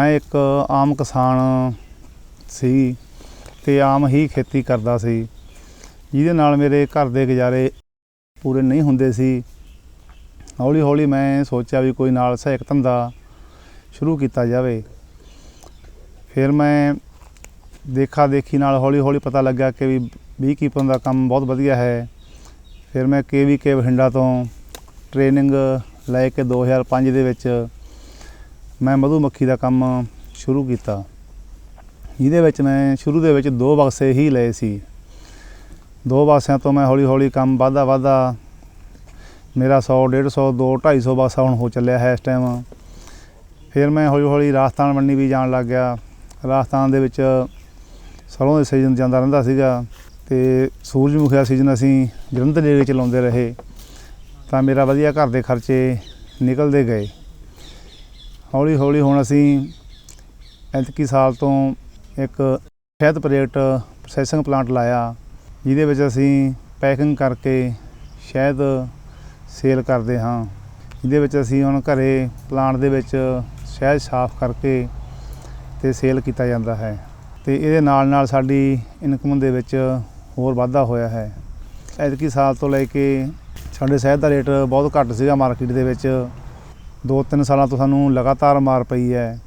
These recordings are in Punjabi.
ਮੈਂ ਇੱਕ ਆਮ ਕਿਸਾਨ ਸੀ ਤੇ ਆਮ ਹੀ ਖੇਤੀ ਕਰਦਾ ਸੀ। ਜਿਹਦੇ ਨਾਲ ਮੇਰੇ ਘਰ ਦੇ ਗੁਜ਼ਾਰੇ ਪੂਰੇ ਨਹੀਂ ਹੁੰਦੇ ਸੀ। ਹੌਲੀ ਹੌਲੀ ਮੈਂ ਸੋਚਿਆ ਵੀ ਕੋਈ ਨਾਲ ਸਹਾਇਕ ਧੰਦਾ ਸ਼ੁਰੂ ਕੀਤਾ ਜਾਵੇ। ਫਿਰ ਮੈਂ ਦੇਖਾ ਦੇਖੀ ਨਾਲ ਹੌਲੀ ਹੌਲੀ ਪਤਾ ਲੱਗਾ ਕਿ ਵੀ ਬੀ ਕੀਪਰ ਦਾ ਕੰਮ ਬਹੁਤ ਵਧੀਆ ਹੈ। ਫਿਰ ਮੈਂ ਕੇ ਬਠਿੰਡਾ ਤੋਂ ਟ੍ਰੇਨਿੰਗ ਲੈ ਕੇ 2005 ਦੇ ਵਿੱਚ ਮੈਂ ਮਧੂਮੱਖੀ ਦਾ ਕੰਮ ਸ਼ੁਰੂ ਕੀਤਾ। ਜਿਹਦੇ ਵਿੱਚ ਮੈਂ ਸ਼ੁਰੂ ਦੇ ਵਿੱਚ ਦੋ ਬਕਸੇ ਹੀ ਲਏ ਸੀ। ਦੋ ਬਕਸਿਆਂ ਤੋਂ ਮੈਂ ਹੌਲੀ ਹੌਲੀ ਕੰਮ ਵਾਧਾ ਵਾਧਾ ਮੇਰਾ 100 150 2 250 ਬਕਸਾ ਹੁਣ ਹੋ ਚੱਲਿਆ ਹੈ ਇਸ ਟਾਈਮ ਫਿਰ ਮੈਂ ਹੌਲੀ ਹੌਲੀ ਰਾਜਸਥਾਨ ਮੰਡੀ ਵੀ ਜਾਣ ਲੱਗ ਗਿਆ। ਰਾਜਸਥਾਨ ਦੇ ਵਿੱਚ ਸਰੋਂ ਦੇ ਸੀਜ਼ਨ ਜਾਂਦਾ ਰਹਿੰਦਾ ਸੀਗਾ ਤੇ ਸੂਰਜਮੁਖੀ ਦਾ ਸੀਜ਼ਨ ਅਸੀਂ ਜਲੰਧਰ ਏਰੀਏ ਚ ਲਾਉਂਦੇ ਰਹੇ ਤਾਂ ਮੇਰਾ ਵਧੀਆ ਘਰ ਦੇ ਖਰਚੇ ਨਿਕਲਦੇ ਗਏ। ਹੌਲੀ ਹੌਲੀ ਹੁਣ ਅਸੀਂ ਐਤਕੀ ਸਾਲ ਤੋਂ ਇੱਕ ਸ਼ਹਿਦ ਪ੍ਰੋਜੈਕਟ ਪ੍ਰੋਸੈਸਿੰਗ ਪਲਾਂਟ ਲਾਇਆ, ਜਿਹਦੇ ਵਿੱਚ ਅਸੀਂ ਪੈਕਿੰਗ ਕਰਕੇ ਸ਼ਹਿਦ ਸੇਲ ਕਰਦੇ ਹਾਂ। ਜਿਹਦੇ ਵਿੱਚ ਅਸੀਂ ਹੁਣ ਘਰੇ ਪਲਾਂਟ ਦੇ ਵਿੱਚ ਸ਼ਹਿਦ ਸਾਫ਼ ਕਰਕੇ ਤੇ ਸੇਲ ਕੀਤਾ ਜਾਂਦਾ ਹੈ ਤੇ ਇਹਦੇ ਨਾਲ ਨਾਲ ਸਾਡੀ ਇਨਕਮ ਦੇ ਵਿੱਚ ਹੋਰ ਵਾਧਾ ਹੋਇਆ ਹੈ। ਐਤਕੀ ਸਾਲ ਤੋਂ ਲੈ ਕੇ ਸਾਡੇ ਸ਼ਹਿਦ ਦਾ ਰੇਟ ਬਹੁਤ ਘੱਟ ਸੀਗਾ ਮਾਰਕੀਟ ਦੇ ਵਿੱਚ। ਦੋ ਤਿੰਨ ਸਾਲਾਂ ਤੋਂ ਸਾਨੂੰ ਲਗਾਤਾਰ ਮਾਰ ਪਈ ਹੈ।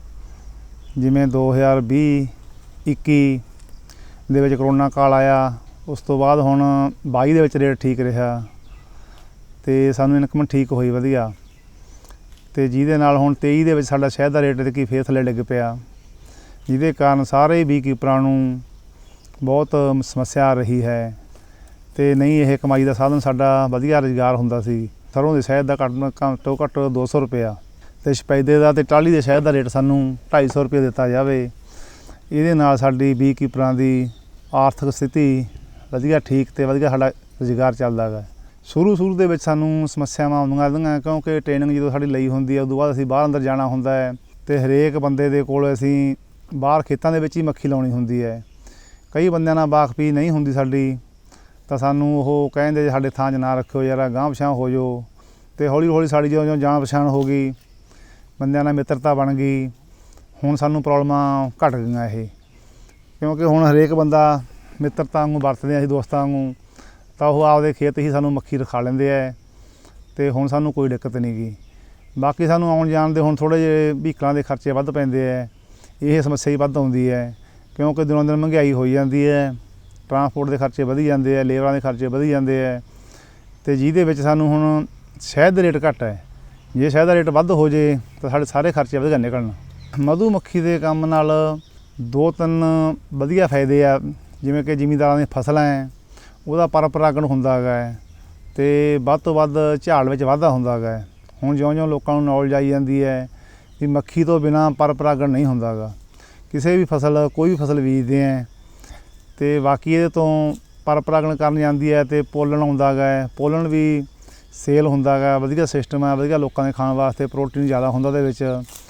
ਜਿਵੇਂ 2020 21 ਦੇ ਵਿੱਚ ਕਰੋਨਾ ਕਾਲ ਆਇਆ, ਉਸ ਤੋਂ ਬਾਅਦ ਹੁਣ 22 ਦੇ ਵਿੱਚ ਰੇਟ ਠੀਕ ਰਿਹਾ ਤੇ ਸਾਨੂੰ ਇਨਕਮ ਠੀਕ ਹੋਈ ਵਧੀਆ। ਤੇ ਜਿਹਦੇ ਨਾਲ ਹੁਣ 23 ਦੇ ਵਿੱਚ ਸਾਡਾ ਸ਼ਹਿਦ ਦਾ ਰੇਟ ਤੇ ਕੀ ਫੇਰ ਥੱਲੇ ਡਿੱਗ ਪਿਆ। ਜਿਹਦੇ ਕਾਰਨ ਸਾਰੇ ਵੀ ਕੀਪਰਾਂ ਨੂੰ ਬਹੁਤ ਸਮੱਸਿਆ ਆ ਰਹੀ ਹੈ ਤੇ ਨਹੀਂ ਇਹ ਕਮਾਈ ਦਾ ਸਾਧਨ ਸਾਡਾ ਵਧੀਆ ਰੁਜ਼ਗਾਰ ਹੁੰਦਾ ਸੀ। ਸਰੋਂ ਦੇ ਸ਼ਹਿਦ ਦਾ ਘੱਟ ਘੱਟ ਤੋਂ ਘੱਟ 200 ਰੁਪਇਆ। ਤੇ ਸਪੈਦੇ ਦਾ ਤੇ ਟਾਲੀ ਦੇ ਸ਼ਹਿਦ ਦਾ ਰੇਟ ਸਾਨੂੰ 250 ਰੁਪਏ ਦਿੱਤਾ ਜਾਵੇ। ਇਹਦੇ ਨਾਲ ਸਾਡੀ ਬੀ ਕੀਪਰਾਂ ਦੀ ਆਰਥਿਕ ਸਥਿਤੀ ਵਧੀਆ ਠੀਕ ਤੇ ਵਧੀਆ ਸਾਡਾ ਰੁਜ਼ਗਾਰ ਚੱਲਦਾ ਗਾ। ਸ਼ੁਰੂ ਸ਼ੁਰੂ ਦੇ ਵਿੱਚ ਸਾਨੂੰ ਸਮੱਸਿਆਵਾਂ ਆਉਂਦੀਆਂ ਰਹਿੰਦੀਆਂ ਕਿਉਂਕਿ ਟ੍ਰੇਨਿੰਗ ਜਦੋਂ ਸਾਡੀ ਲਈ ਹੁੰਦੀ ਹੈ ਉਦੋਂ ਬਾਅਦ ਅਸੀਂ ਬਾਹਰ ਅੰਦਰ ਜਾਣਾ ਹੁੰਦਾ ਹੈ ਤੇ ਹਰੇਕ ਬੰਦੇ ਦੇ ਕੋਲ ਅਸੀਂ ਬਾਹਰ ਖੇਤਾਂ ਦੇ ਵਿੱਚ ਹੀ ਮੱਖੀ ਲਾਉਣੀ ਹੁੰਦੀ ਹੈ। ਕਈ ਬੰਦਿਆਂ ਨਾਲ ਬਾਖਪੀ ਨਹੀਂ ਹੁੰਦੀ ਸਾਡੀ। ਤਾਂ ਸਾਨੂੰ ਉਹ ਕਹਿੰਦੇ ਸਾਡੇ ਥਾਂ 'ਚ ਨਾ ਰੱਖਿਓ ਯਾਰ ਗਾਂਹ ਪਛਾਂ ਹੋ ਜਾਓ। ਤੇ ਹੌਲੀ ਹੌਲੀ ਸਾਡੀ ਜਦੋਂ ਜਦੋਂ ਜਾਣ ਪਛਾਣ ਹੋ ਗਈ, ਬੰਦਿਆਂ ਨਾਲ ਮਿੱਤਰਤਾ ਬਣ ਗਈ, ਹੁਣ ਸਾਨੂੰ ਪ੍ਰੋਬਲਮਾਂ ਘਟ ਗਈਆਂ ਇਹ। ਕਿਉਂਕਿ ਹੁਣ ਹਰੇਕ ਬੰਦਾ ਮਿੱਤਰਤਾ ਵਾਂਗੂ ਵਰਤਦੇ ਆ ਅਸੀਂ ਦੋਸਤਾਂ ਵਾਂਗੂ, ਤਾਂ ਉਹ ਆਪਦੇ ਖੇਤ ਹੀ ਸਾਨੂੰ ਮੱਖੀ ਰਖਾ ਲੈਂਦੇ ਆ, ਤੇ ਹੁਣ ਸਾਨੂੰ ਕੋਈ ਦਿੱਕਤ ਨਹੀਂ ਗੀ। ਬਾਕੀ ਸਾਨੂੰ ਆਉਣ ਜਾਣ ਦੇ ਹੁਣ ਥੋੜੇ ਜਿਹੇ ਵਹੀਕਲਾਂ ਦੇ ਖਰਚੇ ਵੱਧ ਪੈਂਦੇ ਆ, ਇਹ ਸਮੱਸਿਆ ਹੀ ਵੱਧ ਆਉਂਦੀ ਹੈ ਕਿਉਂਕਿ ਦਿਨੋਂ ਦਿਨ ਮਹਿੰਗਾਈ ਹੋਈ ਜਾਂਦੀ ਹੈ ਟਰਾਂਸਪੋਰਟ ਦੇ ਖਰਚੇ ਵਧੀ ਜਾਂਦੇ ਆ, ਲੇਬਰਾਂ ਦੇ ਖਰਚੇ ਵਧੀ ਜਾਂਦੇ ਆ ਤੇ ਜਿਹਦੇ ਵਿੱਚ ਸਾਨੂੰ ਹੁਣ ਸ਼ਹਿਦ ਦਾ ਰੇਟ ਘੱਟ ਹੈ ਜੇ ਸ਼ਹਿਦ ਦਾ ਰੇਟ ਵੱਧ ਹੋ ਜੇ ਤਾਂ ਸਾਡੇ ਸਾਰੇ ਖਰਚੇ ਵਧਗਾ ਨਿਕਲਣ ਮਧੂ ਮੱਖੀ ਦੇ ਕੰਮ ਨਾਲ ਦੋ ਤਿੰਨ ਵਧੀਆ ਫਾਇਦੇ ਆ, ਜਿਵੇਂ ਕਿ ਜ਼ਿਮੀਂਦਾਰਾਂ ਦੀਆਂ ਫਸਲਾਂ ਹੈ ਉਹਦਾ ਪਰਪਰਾਗਣ ਹੁੰਦਾ ਹੈਗਾ ਤੇ ਵੱਧ ਤੋਂ ਵੱਧ ਝਾੜ ਵਿੱਚ ਵਾਧਾ ਹੁੰਦਾ ਹੈਗਾ ਹੁਣ ਜਿਉਂ-ਜਿਉਂ ਲੋਕਾਂ ਨੂੰ ਨੌਲੇਜ ਆਈ ਜਾਂਦੀ ਹੈ ਵੀ ਮੱਖੀ ਤੋਂ ਬਿਨਾ ਪਰਪਰਾਗਣ ਨਹੀਂ ਹੁੰਦਾ ਗਾ ਕਿਸੇ ਵੀ ਫਸਲ, ਕੋਈ ਵੀ ਫਸਲ ਬੀਜਦੇ ਆ ਤੇ ਬਾਕੀ ਇਹਦੇ ਤੋਂ ਪਰਪਰਾਗਣ ਕਰਨ ਜਾਂਦੀ ਹੈ ਤੇ ਪੋਲਣ ਆਉਂਦਾ ਗਾ ਪੋਲਣ ਵੀ ਸੇਲ ਹੁੰਦਾ ਗਾ ਵਧੀਆ ਸਿਸਟਮ ਹੈ, ਵਧੀਆ ਲੋਕਾਂ ਦੇ ਖਾਣ ਵਾਸਤੇ ਪ੍ਰੋਟੀਨ ਜ਼ਿਆਦਾ ਹੁੰਦਾ ਉਹਦੇ ਵਿੱਚ।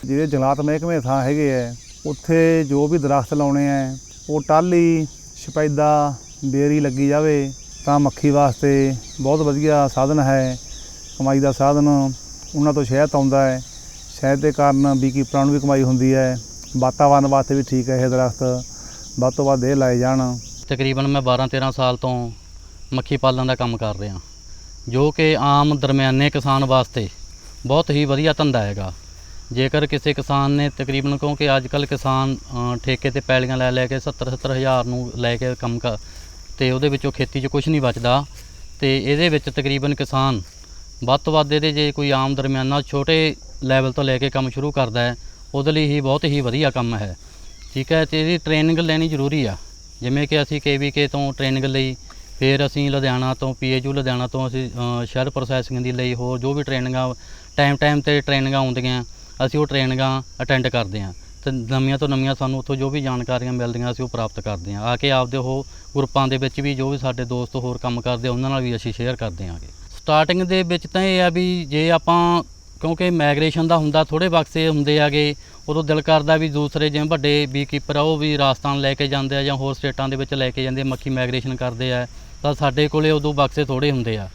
ਜਿਹੜੇ ਜੰਗਲਾਤ ਮਹਿਕਮੇ ਥਾਂ ਹੈਗੇ ਹੈ, ਉੱਥੇ ਜੋ ਵੀ ਦਰਖਤ ਲਾਉਣੇ ਆ ਉਹ ਟਾਹਲੀ, ਸ਼ਪੈਦਾ, ਬੇਰੀ ਲੱਗੀ ਜਾਵੇ ਤਾਂ ਮੱਖੀ ਵਾਸਤੇ ਬਹੁਤ ਵਧੀਆ ਸਾਧਨ ਹੈ, ਕਮਾਈ ਦਾ ਸਾਧਨ। ਉਹਨਾਂ ਤੋਂ ਸ਼ਹਿਦ ਆਉਂਦਾ ਹੈ। ਸ਼ਹਿਦ ਦੇ ਕਾਰਨ ਬੀਕੀਪਰਾਂ ਨੂੰ ਵੀ ਕਮਾਈ ਹੁੰਦੀ ਹੈ। ਵਾਤਾਵਰਨ ਵਾਸਤੇ ਵੀ ਠੀਕ ਹੈ ਇਹ ਦਰਖਤ। ਵੱਧ ਤੋਂ ਵੱਧ ਇਹ ਲਾਏ ਜਾਣ। ਤਕਰੀਬਨ ਮੈਂ 12-13 ਸਾਲ ਤੋਂ ਮੱਖੀ ਪਾਲਣ ਦਾ ਕੰਮ ਕਰ ਰਿਹਾ। ਜੋ ਕਿ ਆਮ ਦਰਮਿਆਨੇ ਕਿਸਾਨ ਵਾਸਤੇ ਬਹੁਤ ਹੀ ਵਧੀਆ ਧੰਦਾ ਹੈਗਾ। ਜੇਕਰ ਕਿਸੇ ਕਿਸਾਨ ਨੇ ਤਕਰੀਬਨ ਕਿਉਂਕਿ ਅੱਜ ਕੱਲ ਕਿਸਾਨ ਠੇਕੇ ਤੇ ਪੈਲੀਆਂ ਲੈ ਲੈ ਕੇ 70-70 ਹਜ਼ਾਰ ਨੂੰ ਲੈ ਕੇ ਕੰਮ ਕਰ ਤੇ ਉਹਦੇ ਵਿੱਚੋਂ ਖੇਤੀ 'ਚ ਕੁਝ ਨਹੀਂ ਬਚਦਾ। ਤੇ ਇਹਦੇ ਵਿੱਚ ਤਕਰੀਬਨ ਕਿਸਾਨ ਵੱਧ ਤੋਂ ਵੱਧ ਇਹਦੇ ਜੇ ਕੋਈ ਆਮ ਦਰਮਿਆਨਾ ਛੋਟੇ ਲੈਵਲ ਤੋਂ ਲੈ ਕੇ ਕੰਮ ਸ਼ੁਰੂ ਕਰਦਾ ਹੈ, ਉਹਦੇ ਲਈ ਹੀ ਬਹੁਤ ਹੀ ਵਧੀਆ ਕੰਮ ਹੈ। ਠੀਕ ਹੈ ਤੇ ਇਹਦੀ ਟ੍ਰੇਨਿੰਗ ਲੈਣੀ ਜ਼ਰੂਰੀ ਆ। ਜਿਵੇਂ ਕਿ ਅਸੀਂ ਕੇਵੀਕੇ ਤੋਂ ਟ੍ਰੇਨਿੰਗ ਲਈ, ਫਿਰ ਅਸੀਂ ਲੁਧਿਆਣਾ ਤੋਂ ਪੀਏਯੂ ਲੁਧਿਆਣਾ ਤੋਂ ਅਸੀਂ ਸ਼ਹਿਰ ਪ੍ਰੋਸੈਸਿੰਗ ਦੀ ਲਈ ਹੋਰ ਜੋ ਵੀ ਟ੍ਰੇਨਿੰਗਾਂ ਟਾਈਮ ਟਾਈਮ ਤੇ ਟ੍ਰੇਨਿੰਗਾਂ ਆਉਂਦੀਆਂ, ਅਸੀਂ ਉਹ ਟ੍ਰੇਨਿੰਗਾਂ ਅਟੈਂਡ ਕਰਦੇ ਹਾਂ। ਤੇ ਨਵੀਆਂ ਤੋਂ ਨਵੀਆਂ ਸਾਨੂੰ ਉੱਥੋਂ ਜੋ ਵੀ ਜਾਣਕਾਰੀਆਂ ਮਿਲਦੀਆਂ, ਅਸੀਂ ਉਹ ਪ੍ਰਾਪਤ ਕਰਦੇ ਹਾਂ। ਆ ਕੇ ਆਪਦੇ ਉਹ ਗਰੁੱਪਾਂ ਦੇ ਵਿੱਚ ਵੀ ਜੋ ਵੀ ਸਾਡੇ ਦੋਸਤ ਹੋਰ ਕੰਮ ਕਰਦੇ, ਉਹਨਾਂ ਨਾਲ ਵੀ ਅਸੀਂ ਸ਼ੇਅਰ ਕਰਦੇ ਹਾਂਗੇ। ਸਟਾਰਟਿੰਗ ਦੇ ਵਿੱਚ ਤਾਂ ਇਹ ਆ ਵੀ ਜੇ ਆਪਾਂ ਕਿਉਂਕਿ ਮਾਈਗ੍ਰੇਸ਼ਨ ਦਾ ਹੁੰਦਾ ਥੋੜੇ ਬਕਸੇ ਹੁੰਦੇ ਆਗੇ ਉਦੋਂ ਦਿਲ ਕਰਦਾ ਵੀ ਦੂਸਰੇ ਜਿਵੇਂ ਵੱਡੇ ਬੀ ਕੀਪਰ ਆ ਉਹ ਵੀ ਰਾਜਸਥਾਨ ਲੈ ਕੇ ਜਾਂਦੇ ਆ ਜਾਂ ਹੋਰ ਸਟੇਟਾਂ ਦੇ ਵਿੱਚ ਲੈ ਕੇ ਜਾਂਦੇ ਆ, ਮੱਖੀ ਮਾਈਗ੍ਰੇਸ਼ਨ ਕਰਦੇ ਆ। ਤਾਂ ਸਾਡੇ ਕੋਲੇ ਉਦੋਂ ਬਕਸੇ ਥੋੜੇ ਹੁੰਦੇ ਆ।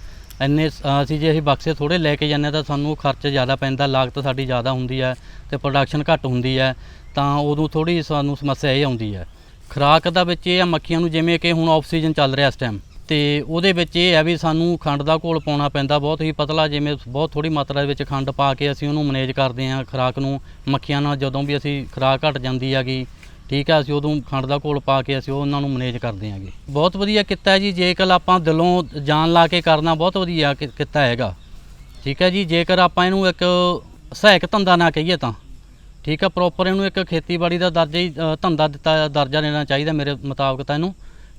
ਇੰਨੇ ਸ- ਅ, ਅਸੀਂ ਜੇ ਅਸੀਂ ਬਕਸੇ ਥੋੜੇ ਲੈ ਕੇ ਜਾਂਦੇ ਹਾਂ ਤਾਂ ਸਾਨੂੰ ਖਰਚ ਜ਼ਿਆਦਾ ਪੈਂਦਾ ਲਾਗਤ ਸਾਡੀ ਜ਼ਿਆਦਾ ਹੁੰਦੀ ਹੈ ਤੇ ਪ੍ਰੋਡਕਸ਼ਨ ਘੱਟ ਹੁੰਦੀ ਹੈ ਤਾਂ ਉਦੋਂ ਥੋੜੀ ਸਾਨੂੰ ਸਮੱਸਿਆ ਇਹ ਆਉਂਦੀ ਹੈ ਖੁਰਾਕ ਦਾ ਵਿੱਚ ਇਹ ਆ ਮੱਖੀਆਂ ਨੂੰ ਜਿਵੇਂ ਕਿ ਹੁਣ ਆਫ ਚੱਲ ਰਿਹਾ ਇਸ ਟਾਈਮ ਤੇ ਉਹਦੇ ਵਿੱਚ ਇਹ ਹੈ ਵੀ ਸਾਨੂੰ ਖੰਡ ਦਾ ਘੋਲ ਪਾਉਣਾ ਪੈਂਦਾ ਬਹੁਤ ਹੀ ਪਤਲਾ, ਜਿਵੇਂ ਬਹੁਤ ਥੋੜੀ ਮਾਤਰਾ ਦੇ ਵਿੱਚ ਖੰਡ ਪਾ ਕੇ ਅਸੀਂ ਉਹਨੂੰ ਮੈਨੇਜ ਕਰਦੇ ਹਾਂ ਖੁਰਾਕ ਨੂੰ, ਮੱਖੀਆਂ ਨਾਲ ਜਦੋਂ ਵੀ ਅਸੀਂ ਖੁਰਾਕ ਘਟ ਜਾਂਦੀ ਹੈਗੀ, ਠੀਕ ਹੈ ਅਸੀਂ ਉਦੋਂ ਖੰਡ ਦਾ ਘੋਲ ਪਾ ਕੇ ਅਸੀਂ ਉਹਨਾਂ ਨੂੰ ਮੈਨੇਜ ਕਰਦੇ ਹਾਂਗੇ। ਬਹੁਤ ਵਧੀਆ ਕਿੱਤਾ ਹੈ ਜੀ, ਜੇਕਰ ਆਪਾਂ ਦਿਲੋਂ ਜਾਨ ਲਾ ਕੇ ਕਰਨਾ ਬਹੁਤ ਵਧੀਆ ਕਿ- ਕੀਤਾ ਹੈਗਾ। ਠੀਕ ਹੈ ਜੀ, ਜੇਕਰ ਆਪਾਂ ਇਹਨੂੰ ਇੱਕ ਸਹਾਇਕ ਧੰਦਾ ਨਾ ਕਹੀਏ ਤਾਂ। ਠੀਕ ਹੈ ਪ੍ਰੋਪਰ ਇਹਨੂੰ ਇੱਕ ਖੇਤੀਬਾੜੀ ਦਾ ਦਰਜਾ ਹੀ ਧੰਦਾ ਦਿੱਤਾ, ਦਰਜਾ ਦੇਣਾ ਚਾਹੀਦਾ ਮੇਰੇ ਮੁਤਾਬਕ ਤਾਂ ਇਹਨੂੰ।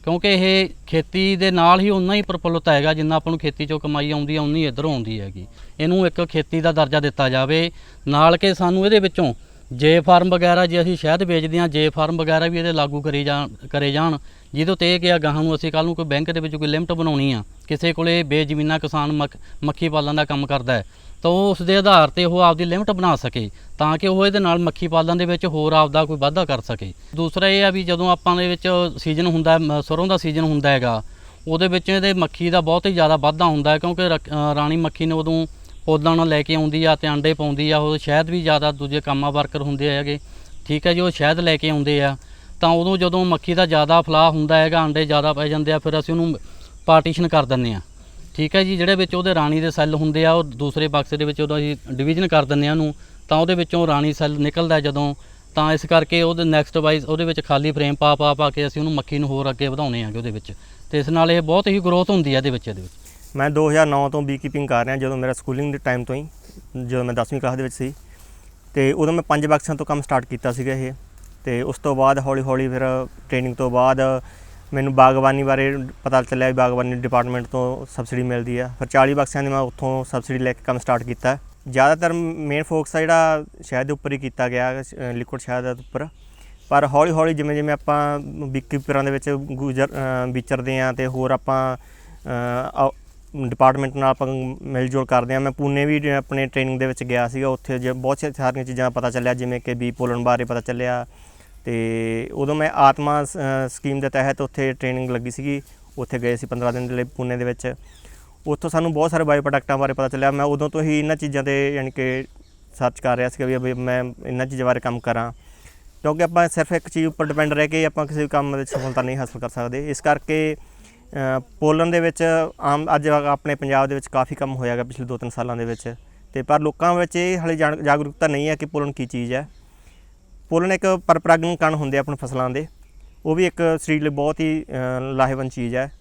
ਕਿਉਂਕਿ ਇਹ ਖੇਤੀ ਦੇ ਨਾਲ ਹੀ ਉਨਾ ਹੀ ਪ੍ਰਫੁੱਲਤ ਹੈਗਾ ਜਿੰਨਾ ਆਪਾਂ ਨੂੰ ਖੇਤੀ ਚੋਂ ਕਮਾਈ ਆਉਂਦੀ ਹੈ ਉਨੀ ਇੱਧਰੋਂ ਆਉਂਦੀ ਹੈਗੀ। ਇਹਨੂੰ ਇੱਕ ਖੇਤੀ ਦਾ ਦਰਜਾ ਦਿੱਤਾ ਜਾਵੇ। ਨਾਲ ਕਿ ਸਾਨੂੰ ਇਹਦੇ ਵਿੱਚੋਂ ਜੇ ਫਾਰਮ ਵਗੈਰਾ ਜੇ ਅਸੀਂ ਸ਼ਹਿਦ ਵੇਚਦੇ ਹਾਂ, ਜੇ ਫਾਰਮ ਵਗੈਰਾ ਵੀ ਇਹਦੇ ਲਾਗੂ ਕਰੀ ਜਾਣ ਕਰੇ ਜਾਣ, ਜਿਹਦੇ ਤੇ ਇਹ ਕਿ ਗਾਹਾਂ ਨੂੰ ਅਸੀਂ ਕੱਲ ਨੂੰ ਕੋਈ ਬੈਂਕ ਦੇ ਵਿੱਚ ਕੋਈ ਲਿਮਟ ਬਣਾਉਣੀ ਆ, ਕਿਸੇ ਕੋਲੇ ਬੇਜ਼ਮੀਨਾ ਕਿਸਾਨ ਮੱਖ- ਮੱਖੀ ਪਾਲਣ ਦਾ ਕੰਮ ਕਰਦਾ ਹੈ। ਤਾਂ ਉਹ ਉਸ ਦੇ ਆਧਾਰ ਤੇ ਉਹ ਆਪਦੀ ਲਿਮਟ ਬਣਾ ਸਕੇ ਤਾਂ ਕਿ ਉਹ ਇਹਦੇ ਨਾਲ ਮੱਖੀ ਪਾਲਣ ਦੇ ਵਿੱਚ ਹੋਰ ਆਪਦਾ ਕੋਈ ਵਾਧਾ ਕਰ ਸਕੇ। ਦੂਸਰਾ ਇਹ ਆ ਵੀ ਜਦੋਂ ਆਪਾਂ ਦੇ ਵਿੱਚ ਸੀਜ਼ਨ ਹੁੰਦਾ ਹੈ, ਸਰੋਂ ਦਾ ਸੀਜ਼ਨ ਹੁੰਦਾ ਹੈਗਾ ਉਹਦੇ ਵਿੱਚ ਇਹਦੇ ਮੱਖੀ ਦਾ ਬਹੁਤ ਹੀ ਜ਼ਿਆਦਾ ਵਾਧਾ ਹੁੰਦਾ ਹੈ ਕਿਉਂਕਿ ਰਕ- ਰਾਣੀ ਮੱਖੀ ਨੇ ਉਦੋਂ ਪੌਦਾਂ ਨਾਲ ਲੈ ਕੇ ਆਉਂਦੀ ਆ ਤੇ ਆਂਡੇ ਪਾਉਂਦੀ ਆ ਉਹ ਸ਼ਹਿਦ ਵੀ ਜ਼ਿਆਦਾ ਦੂਜੇ ਕੰਮਾਂ ਵਰਕਰ ਹੁੰਦੇ ਹੈਗੇ। ਠੀਕ ਹੈ ਜੀ ਉਹ ਸ਼ਹਿਦ ਲੈ ਕੇ ਆਉਂਦੇ ਆ ਤਾਂ ਉਦੋਂ ਜਦੋਂ ਮੱਖੀ ਦਾ ਜ਼ਿਆਦਾ ਫਲਾਹ ਹੁੰਦਾ ਹੈਗਾ ਆਂਡੇ ਜ਼ਿਆਦਾ ਪੈ ਜਾਂਦੇ ਆ ਫਿਰ ਅਸੀਂ ਉਹਨੂੰ ਪਾਰਟੀਸ਼ਨ ਕਰ ਦਿੰਦੇ ਆ। ਠੀਕ ਹੈ ਜੀ, ਜਿਹੜੇ ਵਿੱਚ ਉਹਦੇ ਰਾਣੀ ਦੇ ਸੈੱਲ ਹੁੰਦੇ ਆ, ਉਹ ਦੂਸਰੇ ਬਕਸੇ ਦੇ ਵਿੱਚ ਉਹਦਾ ਅਸੀਂ ਡਿਵੀਜ਼ਨ ਕਰ ਦਿੰਦੇ ਆ ਉਹਨੂੰ, ਤਾਂ ਉਹਦੇ ਵਿੱਚੋਂ ਰਾਣੀ ਸੈੱਲ ਨਿਕਲਦਾ ਜਦੋਂ, ਤਾਂ ਇਸ ਕਰਕੇ ਉਹਦੇ ਨੈਕਸਟ ਵਾਈਜ਼ ਉਹਦੇ ਵਿੱਚ ਖਾਲੀ ਫਰੇਮ ਪਾ ਪਾ ਪਾ ਕੇ ਅਸੀਂ ਉਹਨੂੰ ਮੱਖੀ ਨੂੰ ਹੋਰ ਅੱਗੇ ਵਧਾਉਣੇ ਆਗੇ ਉਹਦੇ ਵਿੱਚ। ਤੇ ਇਸ ਨਾਲ ਇਹ ਬਹੁਤ ਹੀ ਗਰੋਥ ਹੁੰਦੀ ਹੈ ਇਹਦੇ ਵਿੱਚ ਇਹਦੇ ਵਿੱਚ। ਮੈਂ 2009 ਤੋਂ ਬੀਕੀਪਿੰਗ ਕਰ ਰਿਹਾ ਜਦੋਂ ਮੇਰਾ ਸਕੂਲਿੰਗ ਦੇ ਟਾਈਮ ਤੋਂ ਹੀ, ਜਦੋਂ ਮੈਂ 10ਵੀਂ ਕਲਾਸ ਦੇ ਵਿੱਚ ਸੀ। ਤੇ ਉਦੋਂ ਮੈਂ ਪੰਜ ਬਕਸਿਆਂ ਤੋਂ ਕੰਮ ਸਟਾਰਟ ਕੀਤਾ ਸੀਗਾ ਇਹ। ਤੇ ਉਸ ਤੋਂ ਬਾਅਦ ਹੌਲੀ ਹੌਲੀ ਫਿਰ ਟ੍ਰੇਨਿੰਗ ਤੋਂ ਬਾਅਦ ਮੈਨੂੰ ਬਾਗਬਾਨੀ ਬਾਰੇ ਪਤਾ ਚੱਲਿਆ ਵੀ ਬਾਗਬਾਨੀ ਡਿਪਾਰਟਮੈਂਟ ਤੋਂ ਸਬਸਿਡੀ ਮਿਲਦੀ ਆ। ਫਿਰ 40 ਬਕਸਿਆਂ ਦੀ ਮੈਂ ਉੱਥੋਂ ਸਬਸਿਡੀ ਲੈ ਕੇ ਕੰਮ ਸਟਾਰਟ ਕੀਤਾ। ਜ਼ਿਆਦਾਤਰ ਮੇਨ ਫੋਕਸ ਆ ਜਿਹੜਾ ਸ਼ਹਿਦ ਦੇ ਉੱਪਰ ਹੀ ਕੀਤਾ ਗਿਆ ਲਿਕੁਇਡ ਸ਼ਹਿਦ ਦੇ ਉੱਪਰ। ਪਰ ਹੌਲੀ ਹੌਲੀ ਜਿਵੇਂ ਜਿਵੇਂ ਆਪਾਂ ਬੀਕੀਪਰਾਂ ਦੇ ਵਿੱਚ ਗੁਜ਼ਰ ਵਿਚਰਦੇ ਆ ਤੇ ਹੋਰ ਆਪਾਂ ਡਿਪਾਰਟਮੈਂਟ ਨਾਲ ਆਪਾਂ ਮਿਲ ਜੋਲ ਕਰਦੇ ਆ। ਮੈਂ ਪੂਨੇ ਵੀ ਆਪਣੇ ਟ੍ਰੇਨਿੰਗ ਦੇ ਵਿੱਚ ਗਿਆ ਸੀਗਾ। ਉੱਥੇ ਜੇ, ਬਹੁਤ ਸਾਰੀਆਂ ਚੀਜ਼ਾਂ ਪਤਾ ਚੱਲਿਆ। ਜਿਵੇਂ ਕਿ ਬੀ ਪੋਲਣ ਬਾਰੇ ਪਤਾ ਚੱਲਿਆ। ਤੇ ਉਦੋਂ ਮੈਂ ਆਤਮਾ ਸ- ਸਕੀਮ ਦੇ ਤਹਿਤ ਉੱਥੇ ਟ੍ਰੇਨਿੰਗ ਲੱਗੀ ਸੀਗੀ। ਉੱਥੇ ਗਏ ਸੀ 15 ਦਿਨ ਦੇ ਲਈ ਪੂਨੇ ਦੇ ਵਿੱਚ। ਉੱਥੋਂ ਸਾਨੂੰ ਬਹੁਤ ਸਾਰੇ ਬਾਇਓ ਪ੍ਰੋਡਕਟਾਂ ਬਾਰੇ ਪਤਾ ਚੱਲਿਆ। ਮੈਂ ਉਦੋਂ ਤੋਂ ਹੀ ਇਹਨਾਂ ਚੀਜ਼ਾਂ ਤੇ ਯਾਨੀ ਕਿ ਸਰਚ ਕਰ ਰਿਹਾ ਸੀ ਵੀ ਵੀ ਮੈਂ ਇਹਨਾਂ ਚੀਜ਼ਾਂ ਬਾਰੇ ਕੰਮ ਕਰਾਂ। ਕਿਉਂਕਿ ਆਪਾਂ ਸਿਰਫ ਇੱਕ ਚੀਜ਼ ਉੱਪਰ ਡਿਪੈਂਡ ਰਹਿ ਕੇ ਆਪਾਂ ਕਿਸੇ ਵੀ ਕੰਮ ਵਿੱਚ ਸਫਲਤਾ ਨਹੀਂ ਹਾਸਲ ਕਰ ਸਕਦੇ। ਇਸ ਕਰਕੇ ਪੋਲਨ ਦੇ ਵਿੱਚ ਆਮ ਅੱਜ ਆਪਣੇ ਪੰਜਾਬ ਦੇ ਵਿੱਚ ਕਾਫੀ ਕੰਮ ਹੋਇਆਗਾ ਪਿਛਲੇ 2-3 ਸਾਲਾਂ ਦੇ ਵਿੱਚ। ਤੇ ਪਰ ਲੋਕਾਂ ਵਿੱਚ ਇਹ ਹਾਲੇ ਜਾਣ- ਜਾਗਰੂਕਤਾ ਨਹੀਂ ਹੈ ਕਿ ਪੋਲਨ ਕੀ ਚੀਜ਼ ਹੈ। ਪੋਲਣ ਇੱਕ ਪਰਪਰਾਗਨ ਕਣ ਹੁੰਦੇ ਆ ਆਪਣੇ ਫਸਲਾਂ ਦੇ। ਉਹ ਵੀ ਇੱਕ ਸਰੀਰ ਲਈ ਬਹੁਤ ਹੀ ਲਾਹੇਵੰਦ ਚੀਜ਼ ਹੈ।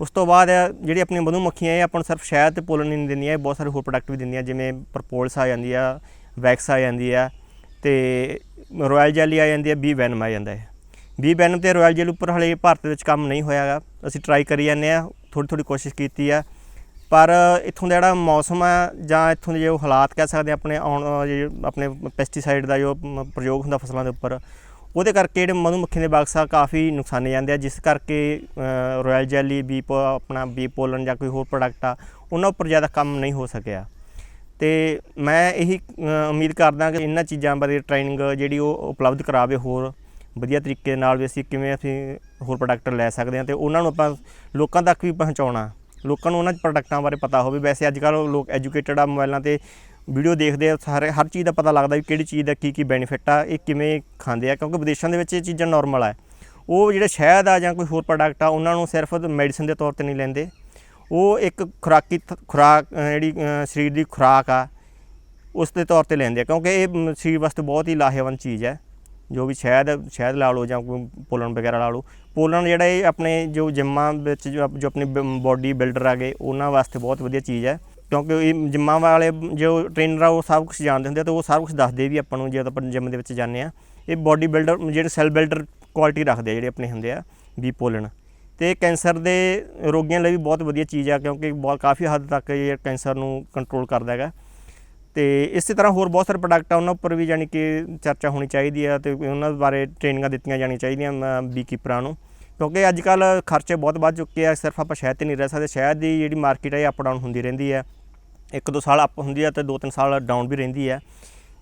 ਉਸ ਤੋਂ ਬਾਅਦ ਜਿਹੜੀ ਆਪਣੀ ਮਧੂਮੱਖੀਆਂ, ਇਹ ਆਪਾਂ ਨੂੰ ਸਿਰਫ ਸ਼ਹਿਦ ਤੇ ਪੋਲਣ ਨਹੀਂ ਦਿੰਦੀਆਂ, ਇਹ ਬਹੁਤ ਸਾਰੇ ਹੋਰ ਪ੍ਰੋਡਕਟ ਵੀ ਦਿੰਦੀਆਂ, ਜਿਵੇਂ ਪ੍ਰਪੋਲਸ ਆ ਜਾਂਦੀ ਆ, ਵੈਕਸ ਆ ਜਾਂਦੀ ਆ, ਤੇ ਰਾਇਲ ਜੈਲੀ ਆ ਜਾਂਦੀ ਆ, ਬੀ ਵੈਨਮ ਆ ਜਾਂਦਾ ਹੈ ਬੀ ਵੈਨਮ ਤੇ ਰਾਇਲ ਜੈਲੀ ਉੱਪਰ ਹਲੇ ਭਾਰਤ ਵਿੱਚ ਕੰਮ ਨਹੀਂ ਹੋਇਆਗਾ। ਅਸੀਂ ਟਰਾਈ ਕਰੀ ਜਾਂਦੇ ਆ ਥੋੜੀ ਥੋੜੀ ਕੋਸ਼ਿਸ਼ ਕੀਤੀ ਆ। ਪਰ ਇੱਥੋਂ ਦਾ ਜਿਹੜਾ ਮੌਸਮ ਆ ਜਾਂ ਇੱਥੋਂ ਦੇ ਜੋ ਹਾਲਾਤ ਕਹਿ ਸਕਦੇ ਆ ਆਪਣੇ ਆਉਣ ਜੇ ਆਪਣੇ ਪੈਸਟੀਸਾਈਡ ਦਾ ਜੋ ਪ੍ਰਯੋਗ ਹੁੰਦਾ ਫਸਲਾਂ ਦੇ ਉੱਪਰ, ਉਹਦੇ ਕਰਕੇ ਜਿਹੜੇ ਮਧੂ ਦੇ ਬਾਕਸਾ ਕਾਫੀ ਨੁਕਸਾਨੇ ਜਾਂਦੇ ਆ, ਜਿਸ ਕਰਕੇ ਰਾਇਲ ਜੈਲੀ ਬੀ ਆਪਣਾ ਬੀ ਪੋਲਨ ਜਾਂ ਕੋਈ ਹੋਰ ਪ੍ਰੋਡਕਟ ਆ, ਉਹਨਾਂ ਉੱਪਰ ਜ਼ਿਆਦਾ ਕੰਮ ਨਹੀਂ ਹੋ ਸਕਿਆ। ਤੇ ਮੈਂ ਇਹੀ ਉਮੀਦ ਕਰਦਾ ਕਿ ਇਹਨਾਂ ਚੀਜ਼ਾਂ ਬਾਰੇ ਟ੍ਰੇਨਿੰਗ ਜਿਹੜੀ ਉਹ ਉਪਲਬਧ ਕਰਾਵੇ ਹੋਰ, ਵਧੀਆ ਤਰੀਕੇ ਨਾਲ ਵੀ ਅਸੀਂ ਕਿਵੇਂ ਅਸੀਂ ਹੋਰ ਪ੍ਰੋਡਕਟ ਲੈ ਸਕਦੇ ਹਾਂ ਤੇ ਉਹਨਾਂ ਨੂੰ ਆਪਾਂ ਲੋਕਾਂ ਤੱਕ ਵੀ ਪਹੁੰਚਾਉਣਾ। ਲੋਕਾਂ ਨੂੰ ਉਹਨਾਂ ਪ੍ਰੋਡਕਟਾਂ ਬਾਰੇ ਪਤਾ ਹੋਵੇ। ਵੈਸੇ ਅੱਜ ਕੱਲ੍ਹ ਲੋਕ ਐਜੂਕੇਟਡ ਆ ਮੋਬਾਈਲਾਂ ਤੇ ਵੀਡੀਓ ਦੇਖਦੇ ਆ, ਸਾਰੇ ਹਰ ਚੀਜ਼ ਦਾ ਪਤਾ ਲੱਗਦਾ ਵੀ ਕਿਹੜੀ ਚੀਜ਼ ਦਾ ਕੀ ਕੀ ਬੈਨੀਫਿਟ ਆ, ਇਹ ਕਿਵੇਂ ਖਾਂਦੇ ਆ, ਕਿਉਂਕਿ ਵਿਦੇਸ਼ਾਂ ਦੇ ਵਿੱਚ ਇਹ ਚੀਜ਼ਾਂ ਨਾਰਮਲ ਆ। ਉਹ ਜਿਹੜੇ ਸ਼ਹਿਦ ਆ ਜਾਂ ਕੋਈ ਹੋਰ ਪ੍ਰੋਡਕਟ ਆ, ਉਹਨਾਂ ਨੂੰ ਸਿਰਫ ਮੈਡੀਸਿਨ ਦੇ ਤੌਰ ਤੇ ਨਹੀਂ ਲੈਂਦੇ। ਉਹ ਇੱਕ ਖੁਰਾਕੀ ਖੁਰਾਕ ਜਿਹੜੀ ਸਰੀਰ ਦੀ ਖੁਰਾਕ ਆ, ਉਸ ਦੇ ਤੌਰ ਤੇ ਲੈਂਦੇ ਆ, ਕਿਉਂਕਿ ਇਹ ਸਰੀਰ ਵਾਸਤੇ ਬਹੁਤ ਹੀ ਲਾਹੇਵੰਦ ਚੀਜ਼ ਹੈ। ਜੋ ਵੀ ਸ਼ਹਿਦ ਸ਼ਹਿਦ ਲਾ ਲਓ ਜਾਂ ਕੋਈ ਪੋਲਣ ਵਗੈਰਾ ਲਾ ਲਓ ਪੋਲਣ ਜਿਹੜਾ ਇਹ ਆਪਣੇ ਜੋ ਜਿੰਮਾਂ ਵਿੱਚ ਜੋ ਆਪ- ਜੋ ਆਪਣੀ ਬੋਡੀ ਬਿਲਡਰ ਆ ਗਏ, ਉਹਨਾਂ ਵਾਸਤੇ ਬਹੁਤ ਵਧੀਆ ਚੀਜ਼ ਹੈ। ਕਿਉਂਕਿ ਇਹ ਜਿੰਮਾਂ ਵਾਲੇ ਜੋ ਟ੍ਰੇਨਰ ਆ, ਉਹ ਸਭ ਕੁਝ ਜਾਣਦੇ ਹੁੰਦੇ ਆ ਤੇ ਉਹ ਸਭ ਕੁਝ ਦੱਸਦੇ ਵੀ ਆਪਾਂ ਨੂੰ ਜਦੋਂ ਆਪਾਂ ਜਿੰਮ ਦੇ ਵਿੱਚ ਜਾਂਦੇ ਆ। ਇਹ ਬੋਡੀ ਬਿਲਡਰ ਜਿਹੜੇ ਸੈਲ ਬਿਲਡਰ ਕੁਆਲਿਟੀ ਰੱਖਦੇ ਆ ਜਿਹੜੇ ਆਪਣੇ ਹੁੰਦੇ ਆ, ਵੀ ਪੋਲਣ। ਤੇ ਕੈਂਸਰ ਦੇ ਰੋਗੀਆਂ ਲਈ ਵੀ ਬਹੁਤ ਵਧੀਆ ਚੀਜ਼ ਆ, ਕਿਉਂਕਿ ਬਹੁਤ ਕਾਫੀ ਹੱਦ ਤੱਕ ਇਹ ਕੈਂਸਰ ਨੂੰ ਕੰਟਰੋਲ ਕਰਦਾ ਹੈਗਾ। ਤੇ ਇਸੇ ਤਰ੍ਹਾਂ ਹੋਰ ਬਹੁਤ ਸਾਰੇ ਪ੍ਰੋਡਕਟ ਆ, ਉਹਨਾਂ ਉੱਪਰ ਵੀ ਯਾਨੀ ਕਿ ਚਰਚਾ ਹੋਣੀ ਚਾਹੀਦੀ ਆ ਤੇ ਉਹਨਾਂ ਬਾਰੇ ਟ੍ਰੇਨਿੰਗਾਂ ਦਿੱਤੀਆਂ ਜਾਣੀਆਂ ਚਾਹੀਦੀਆਂ ਬੀਕੀਪਰਾਂ ਨੂੰ। ਕਿਉਂਕਿ ਅੱਜ ਕੱਲ ਖਰਚੇ ਬਹੁਤ ਵੱਧ ਚੁੱਕੇ ਆ, ਸਿਰਫ ਆਪਾਂ ਸ਼ਹਿਰ ਤੇ ਨਹੀਂ ਰਹਿ ਸਕਦੇ ਸ਼ਹਿਰ ਦੀ ਜਿਹੜੀ ਮਾਰਕੀਟ ਹੈ ਇਹ ਅਪ ਡਾਊਨ ਹੁੰਦੀ ਰਹਿੰਦੀ ਹੈ ਇੱਕ ਦੋ ਸਾਲ ਅਪ ਹੁੰਦੀ ਹੈ ਤੇ ਦੋ ਤਿੰਨ ਸਾਲ ਡਾਊਨ ਵੀ ਰਹਿੰਦੀ ਹੈ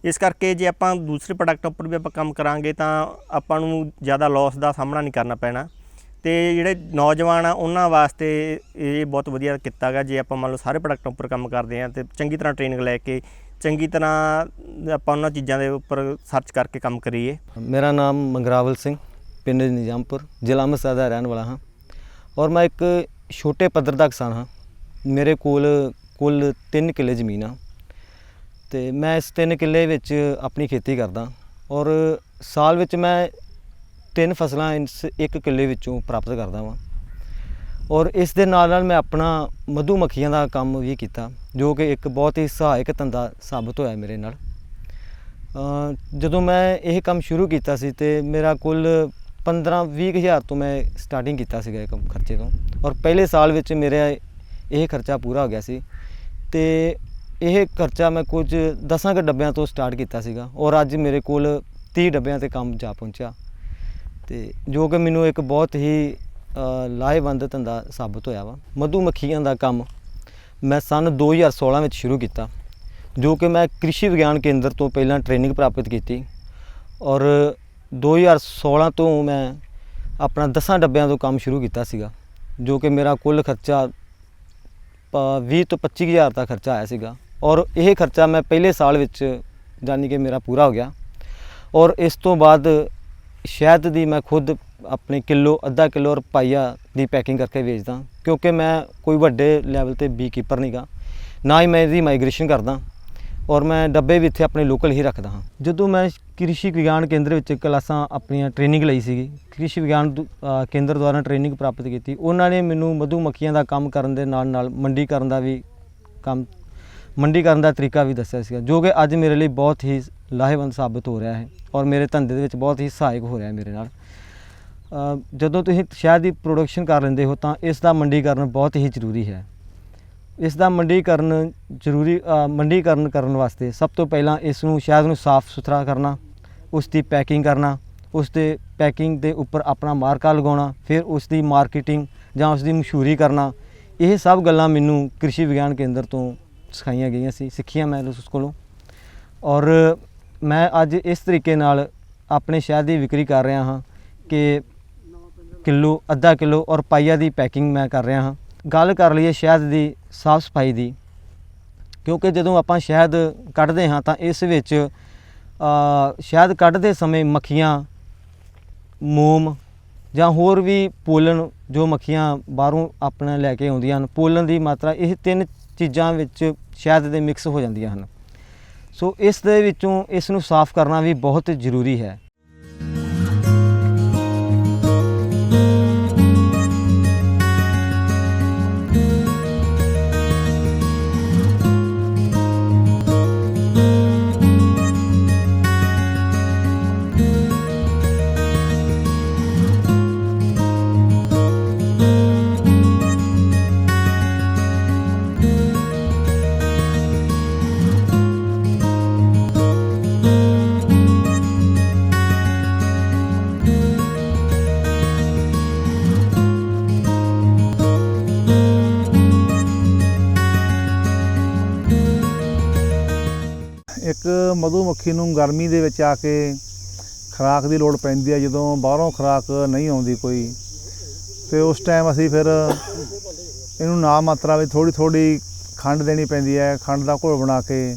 ਇਸ ਕਰਕੇ ਜੇ ਆਪਾਂ ਦੂਸਰੇ ਪ੍ਰੋਡਕਟ ਉੱਪਰ ਵੀ ਆਪਾਂ ਕੰਮ ਕਰਾਂਗੇ ਤਾਂ ਆਪਾਂ ਨੂੰ ਜ਼ਿਆਦਾ ਲਾਸ ਦਾ ਸਾਹਮਣਾ ਨਹੀਂ ਕਰਨਾ ਪੈਣਾ। ਤੇ ਜਿਹੜੇ ਨੌਜਵਾਨ ਆ, ਉਹਨਾਂ ਵਾਸਤੇ ਇਹ ਬਹੁਤ ਵਧੀਆ ਕੀਤਾ ਗਾ ਜੇ ਆਪਾਂ ਮੰਨ ਲਓ ਸਾਰੇ ਪ੍ਰੋਡਕਟਾਂ ਉੱਪਰ ਕੰਮ ਕਰਦੇ ਆ, ਤੇ ਚੰਗੀ ਤਰ੍ਹਾਂ ਟ੍ਰੇਨਿੰਗ ਲੈ ਕੇ, ਚੰਗੀ ਤਰ੍ਹਾਂ ਆਪਾਂ ਉਹਨਾਂ ਚੀਜ਼ਾਂ ਦੇ ਉੱਪਰ ਸਰਚ ਕਰਕੇ ਕੰਮ ਕਰੀਏ। ਮੇਰਾ ਨਾਮ ਮੰਗਰਾਵਲ ਸਿੰਘ, ਪਿੰਡ ਨਿਜ਼ਾਮਪੁਰ, ਜ਼ਿਲ੍ਹਾ ਅੰਮ੍ਰਿਤਸਰ ਦਾ ਰਹਿਣ ਵਾਲਾ ਹਾਂ। ਔਰ ਮੈਂ ਇੱਕ ਛੋਟੇ ਪੱਧਰ ਦਾ ਕਿਸਾਨ ਹਾਂ। ਮੇਰੇ ਕੋਲ ਕੁੱਲ 3 ਕਿੱਲੇ ਜ਼ਮੀਨ ਆ। ਤੇ ਮੈਂ ਇਸ 3 ਕਿੱਲੇ ਵਿੱਚ ਆਪਣੀ ਖੇਤੀ ਕਰਦਾ। ਔਰ ਸਾਲ ਵਿੱਚ ਮੈਂ ਤਿੰਨ ਫਸਲਾਂ ਇਸ ਇੱਕ ਕਿੱਲੇ ਵਿੱਚੋਂ ਪ੍ਰਾਪਤ ਕਰਦਾ ਵਾਂ। ਔਰ ਇਸ ਦੇ ਨਾਲ ਨਾਲ ਮੈਂ ਆਪਣਾ ਮਧੂ ਮੱਖੀਆਂ ਦਾ ਕੰਮ ਵੀ ਕੀਤਾ, ਜੋ ਕਿ ਇੱਕ ਬਹੁਤ ਹੀ ਸਹਾਇਕ ਧੰਦਾ ਸਾਬਤ ਹੋਇਆ ਮੇਰੇ ਨਾਲ। ਜਦੋਂ ਮੈਂ ਇਹ ਕੰਮ ਸ਼ੁਰੂ ਕੀਤਾ ਸੀ ਤੇ ਮੇਰਾ ਕੁੱਲ 15-20 ਹਜ਼ਾਰ ਤੋਂ ਮੈਂ ਸਟਾਰਟਿੰਗ ਕੀਤਾ ਸੀਗਾ ਇਹ ਕੰਮ ਖਰਚੇ ਤੋਂ। ਔਰ ਪਹਿਲੇ ਸਾਲ ਵਿੱਚ ਮੇਰਾ ਇਹ ਖਰਚਾ ਪੂਰਾ ਹੋ ਗਿਆ ਸੀ ਤੇ ਇਹ ਖਰਚਾ ਮੈਂ ਕੁਝ 10 ਕੁ ਡੱਬਿਆਂ ਤੋਂ ਸਟਾਰਟ ਕੀਤਾ ਸੀਗਾ। ਔਰ ਅੱਜ ਮੇਰੇ ਕੋਲ 30 ਡੱਬਿਆਂ ਤੇ ਕੰਮ ਜਾ ਪਹੁੰਚਿਆ। ਤੇ ਜੋ ਕਿ ਮੈਨੂੰ ਇੱਕ ਬਹੁਤ ਹੀ ਲਾਹੇਵੰਦ ਧੰਦਾ ਸਾਬਤ ਹੋਇਆ ਵਾ। ਮਧੂ ਮੱਖੀਆਂ ਦਾ ਕੰਮ ਮੈਂ ਸਨ 2016 ਵਿੱਚ ਸ਼ੁਰੂ ਕੀਤਾ, ਜੋ ਕਿ ਮੈਂ ਕ੍ਰਿਸ਼ੀ ਵਿਗਿਆਨ ਕੇਂਦਰ ਤੋਂ ਪਹਿਲਾਂ ਟ੍ਰੇਨਿੰਗ ਪ੍ਰਾਪਤ ਕੀਤੀ ਔਰ 2016 ਤੋਂ ਮੈਂ ਆਪਣਾ 10 ਡੱਬਿਆਂ ਤੋਂ ਕੰਮ ਸ਼ੁਰੂ ਕੀਤਾ ਸੀਗਾ, ਜੋ ਕਿ ਮੇਰਾ ਕੁੱਲ ਖਰਚਾ ਪ- 20 ਤੋਂ 25 ਹਜ਼ਾਰ ਦਾ ਖਰਚਾ ਆਇਆ ਸੀਗਾ ਔਰ ਇਹ ਖਰਚਾ ਮੈਂ ਪਹਿਲੇ ਸਾਲ ਵਿੱਚ ਜਾਨੀ ਕਿ ਮੇਰਾ ਪੂਰਾ ਹੋ ਗਿਆ ਔਰ ਇਸ ਤੋਂ ਬਾਅਦ ਸ਼ਹਿਦ ਦੀ ਮੈਂ ਖੁਦ ਆਪਣੇ ਕਿਲੋ, ਅੱਧਾ ਕਿਲੋ ਔਰ ਪਾਈਆ ਦੀ ਪੈਕਿੰਗ ਕਰਕੇ ਵੇਚਦਾ, ਕਿਉਂਕਿ ਮੈਂ ਕੋਈ ਵੱਡੇ ਲੈਵਲ ਤੇ ਬੀ ਕੀਪਰ ਨਹੀਂਗਾ ਨਾ ਹੀ ਮੈਂ ਇਹਦੀ ਮਾਈਗ੍ਰੇਸ਼ਨ ਕਰਦਾ ਔਰ ਮੈਂ ਡੱਬੇ ਵੀ ਇੱਥੇ ਆਪਣੇ ਲੋਕਲ ਹੀ ਰੱਖਦਾ ਹਾਂ। ਜਦੋਂ ਮੈਂ ਕ੍ਰਿਸ਼ੀ ਵਿਗਿਆਨ ਕੇਂਦਰ ਵਿੱਚ ਕਲਾਸਾਂ ਆਪਣੀਆਂ ਟ੍ਰੇਨਿੰਗ ਲਈ ਸੀਗੀ, ਕ੍ਰਿਸ਼ੀ ਵਿਗਿਆਨ ਕੇਂਦਰ ਦੁਆਰਾ ਟ੍ਰੇਨਿੰਗ ਪ੍ਰਾਪਤ ਕੀਤੀ, ਉਹਨਾਂ ਨੇ ਮੈਨੂੰ ਮਧੂ ਮੱਖੀਆਂ ਦਾ ਕੰਮ ਕਰਨ ਦੇ ਨਾਲ ਨਾਲ ਮੰਡੀਕਰਨ ਦਾ ਵੀ ਕੰਮ ਮੰਡੀਕਰਨ ਦਾ ਤਰੀਕਾ ਵੀ ਦੱਸਿਆ ਸੀਗਾ, ਜੋ ਕਿ ਅੱਜ ਮੇਰੇ ਲਈ ਬਹੁਤ ਹੀ ਲਾਹੇਵੰਦ ਸਾਬਤ ਹੋ ਰਿਹਾ ਹੈ। ਔਰ ਮੇਰੇ ਧੰਦੇ ਦੇ ਵਿੱਚ ਬਹੁਤ ਹੀ ਸਹਾਇਕ ਹੋ ਰਿਹਾ ਮੇਰੇ ਨਾਲ। ਜਦੋਂ ਤੁਸੀਂ ਸ਼ਹਿਦ ਦੀ ਪ੍ਰੋਡਕਸ਼ਨ ਕਰ ਲੈਂਦੇ ਹੋ ਤਾਂ ਇਸ ਦਾ ਮੰਡੀਕਰਨ ਬਹੁਤ ਹੀ ਜ਼ਰੂਰੀ ਹੈ। ਇਸ ਦਾ ਮੰਡੀਕਰਨ ਜ਼ਰੂਰੀ ਮੰਡੀਕਰਨ ਕਰਨ ਵਾਸਤੇ ਸਭ ਤੋਂ ਪਹਿਲਾਂ ਇਸ ਨੂੰ ਸ਼ਹਿਦ ਨੂੰ ਸਾਫ਼ ਸੁਥਰਾ ਕਰਨਾ, ਉਸ ਦੀ ਪੈਕਿੰਗ ਕਰਨਾ, ਉਸ ਦੇ ਪੈਕਿੰਗ ਦੇ ਉੱਪਰ ਆਪਣਾ ਮਾਰਕਾ ਲਗਾਉਣਾ, ਫਿਰ ਉਸ ਦੀ ਮਾਰਕੀਟਿੰਗ ਜਾਂ ਉਸ ਦੀ ਮਸ਼ਹੂਰੀ ਕਰਨਾ, ਇਹ ਸਭ ਗੱਲਾਂ ਮੈਨੂੰ ਕ੍ਰਿਸ਼ੀ ਵਿਗਿਆਨ ਕੇਂਦਰ ਤੋਂ ਸਿਖਾਈਆਂ ਗਈਆਂ ਸੀ, ਸਿੱਖੀਆਂ ਮੈਂ ਉਸ ਕੋਲੋਂ। ਔਰ ਮੈਂ ਅੱਜ ਇਸ ਤਰੀਕੇ ਨਾਲ ਆਪਣੇ ਸ਼ਹਿਦ ਦੀ ਵਿਕਰੀ ਕਰ ਰਿਹਾ ਹਾਂ ਕਿ ਕਿਲੋ, ਅੱਧਾ ਕਿਲੋ ਔਰ ਪਾਈਆ ਦੀ ਪੈਕਿੰਗ ਮੈਂ ਕਰ ਰਿਹਾ ਹਾਂ। ਗੱਲ ਕਰ ਲਈਏ ਸ਼ਹਿਦ ਦੀ, ਸਾਫ਼ ਸਫ਼ਾਈ ਦੀ। ਕਿਉਂਕਿ ਜਦੋਂ ਆਪਾਂ ਸ਼ਹਿਦ ਕੱਢਦੇ ਹਾਂ ਤਾਂ ਇਸ ਵਿੱਚ ਸ਼ਹਿਦ ਕੱਢਦੇ ਸਮੇਂ ਮੱਖੀਆਂ, ਮੋਮ ਜਾਂ ਹੋਰ ਵੀ ਪੋਲਨ ਜੋ ਮੱਖੀਆਂ ਬਾਹਰੋਂ ਆਪਣਾ ਲੈ ਕੇ ਆਉਂਦੀਆਂ ਹਨ ਪੋਲਨ ਦੀ ਮਾਤਰਾ ਇਹ ਤਿੰਨ ਚੀਜ਼ਾਂ ਵਿੱਚ ਸ਼ਹਿਦ ਦੇ ਮਿਕਸ ਹੋ ਜਾਂਦੀਆਂ ਹਨ। ਸੋ ਇਸ ਦੇ ਵਿੱਚੋਂ ਇਸ ਨੂੰ ਸਾਫ਼ ਕਰਨਾ ਵੀ ਬਹੁਤ ਜ਼ਰੂਰੀ ਹੈ। ਇੱਕ ਮਧੂਮੱਖੀ ਨੂੰ ਗਰਮੀ ਦੇ ਵਿੱਚ ਆ ਕੇ ਖੁਰਾਕ ਦੀ ਲੋੜ ਪੈਂਦੀ ਹੈ ਜਦੋਂ ਬਾਹਰੋਂ ਖੁਰਾਕ ਨਹੀਂ ਆਉਂਦੀ ਕੋਈ। ਤੇ ਉਸ ਟਾਈਮ ਅਸੀਂ ਫਿਰ ਇਹਨੂੰ ਨਾ ਮਾਤਰਾ ਵਿੱਚ ਥੋੜੀ ਥੋੜੀ ਖੰਡ ਦੇਣੀ ਪੈਂਦੀ ਹੈ, ਖੰਡ ਦਾ ਘੋਲ ਬਣਾ ਕੇ।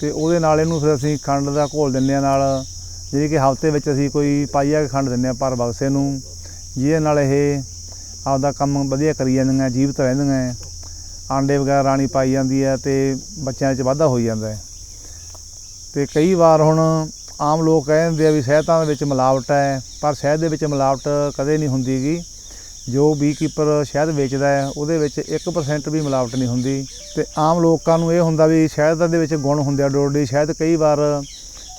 ਤੇ ਉਹਦੇ ਨਾਲ ਇਹਨੂੰ ਫਿਰ ਅਸੀਂ ਖੰਡ ਦਾ ਘੋਲ ਦਿੰਦੇ ਆ ਨਾਲ। ਜਿਹੜੀ ਕਿ ਹਫ਼ਤੇ ਵਿੱਚ ਅਸੀਂ ਕੋਈ ਪਾਈਆ ਕੁ ਖੰਡ ਦਿੰਦੇ ਆ ਪਰ ਬਕਸੇ ਨੂੰ। ਜਿਹਦੇ ਨਾਲ ਇਹ ਆਪਦਾ ਕੰਮ ਵਧੀਆ ਕਰੀ ਜਾਂਦੀਆਂ, ਜੀਵਤ ਰਹਿੰਦੀਆਂ। ਆਂਡੇ ਵਗੈਰਾ ਰਾਣੀ ਪਾਈ ਜਾਂਦੀ ਹੈ ਤੇ ਬੱਚਿਆਂ 'ਚ ਵਾਧਾ ਹੋਈ ਜਾਂਦਾ ਹੈ। ਤੇ ਕਈ ਵਾਰ ਹੁਣ ਆਮ ਲੋਕ ਕਹਿ ਦਿੰਦੇ ਆ ਵੀ ਸ਼ਹਿਦਾਂ ਦੇ ਵਿੱਚ ਮਿਲਾਵਟ ਹੈ, ਪਰ ਸ਼ਹਿਦ ਦੇ ਵਿੱਚ ਮਿਲਾਵਟ ਕਦੇ ਨਹੀਂ ਹੁੰਦੀਗੀ ਜੋ ਬੀ ਕੀਪਰ ਸ਼ਹਿਦ ਵੇਚਦਾ ਹੈ, ਉਹਦੇ ਵਿੱਚ 1% ਵੀ ਮਿਲਾਵਟ ਨਹੀਂ ਹੁੰਦੀ। ਤੇ ਆਮ ਲੋਕਾਂ ਨੂੰ ਇਹ ਹੁੰਦਾ ਵੀ ਸ਼ਹਿਦ ਦੇ ਵਿੱਚ ਗੁਣ ਹੁੰਦੇ ਆ, ਡੋਡੀ ਸ਼ਹਿਦ ਕਈ ਵਾਰ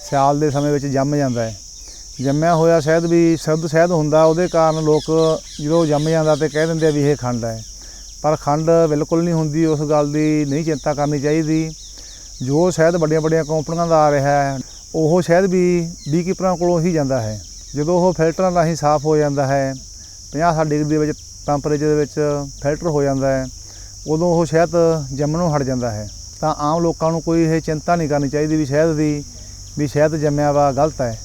ਸਿਆਲ ਦੇ ਸਮੇਂ ਵਿੱਚ ਜੰਮ ਜਾਂਦਾ ਹੈ। ਜੰਮਿਆ ਹੋਇਆ ਸ਼ਹਿਦ ਵੀ ਸ਼ੁੱਧ ਸ਼ਹਿਦ ਹੁੰਦਾ, ਉਹਦੇ ਕਾਰਨ ਲੋਕ ਜਦੋਂ ਜੰਮ ਜਾਂਦਾ ਤੇ ਕਹਿ ਦਿੰਦੇ ਆ ਵੀ ਇਹ ਖੰਡ ਹੈ। ਪਰ ਖੰਡ ਬਿਲਕੁਲ ਨਹੀਂ ਹੁੰਦੀ, ਉਸ ਗੱਲ ਦੀ ਨਹੀਂ ਚਿੰਤਾ ਕਰਨੀ ਚਾਹੀਦੀ। ਜੋ ਸ਼ਹਿਦ ਵੱਡੀਆਂ ਵੱਡੀਆਂ ਕੰਪਨੀਆਂ ਦਾ ਆ ਰਿਹਾ ਹੈ ਉਹ ਸ਼ਹਿਦ ਵੀ ਬੀਕੀਪਰਾਂ ਕੋਲੋਂ ਹੀ ਜਾਂਦਾ ਹੈ। ਜਦੋਂ ਉਹ ਫਿਲਟਰਾਂ ਰਾਹੀਂ ਸਾਫ਼ ਹੋ ਜਾਂਦਾ ਹੈ 50 ਡਿਗਰੀ ਦੇ ਵਿੱਚ ਟੈਂਪਰੇਚਰ ਦੇ ਵਿੱਚ ਫਿਲਟਰ ਹੋ ਜਾਂਦਾ ਹੈ ਉਦੋਂ ਉਹ ਸ਼ਹਿਦ ਜੰਮਣੋਂ ਹਟ ਜਾਂਦਾ ਹੈ। ਤਾਂ ਆਮ ਲੋਕਾਂ ਨੂੰ ਕੋਈ ਇਹ ਚਿੰਤਾ ਨਹੀਂ ਕਰਨੀ ਚਾਹੀਦੀ ਵੀ ਸ਼ਹਿਦ ਦੀ ਵੀ ਸ਼ਹਿਦ ਜੰਮਿਆ ਵਾ ਗਲਤ ਹੈ।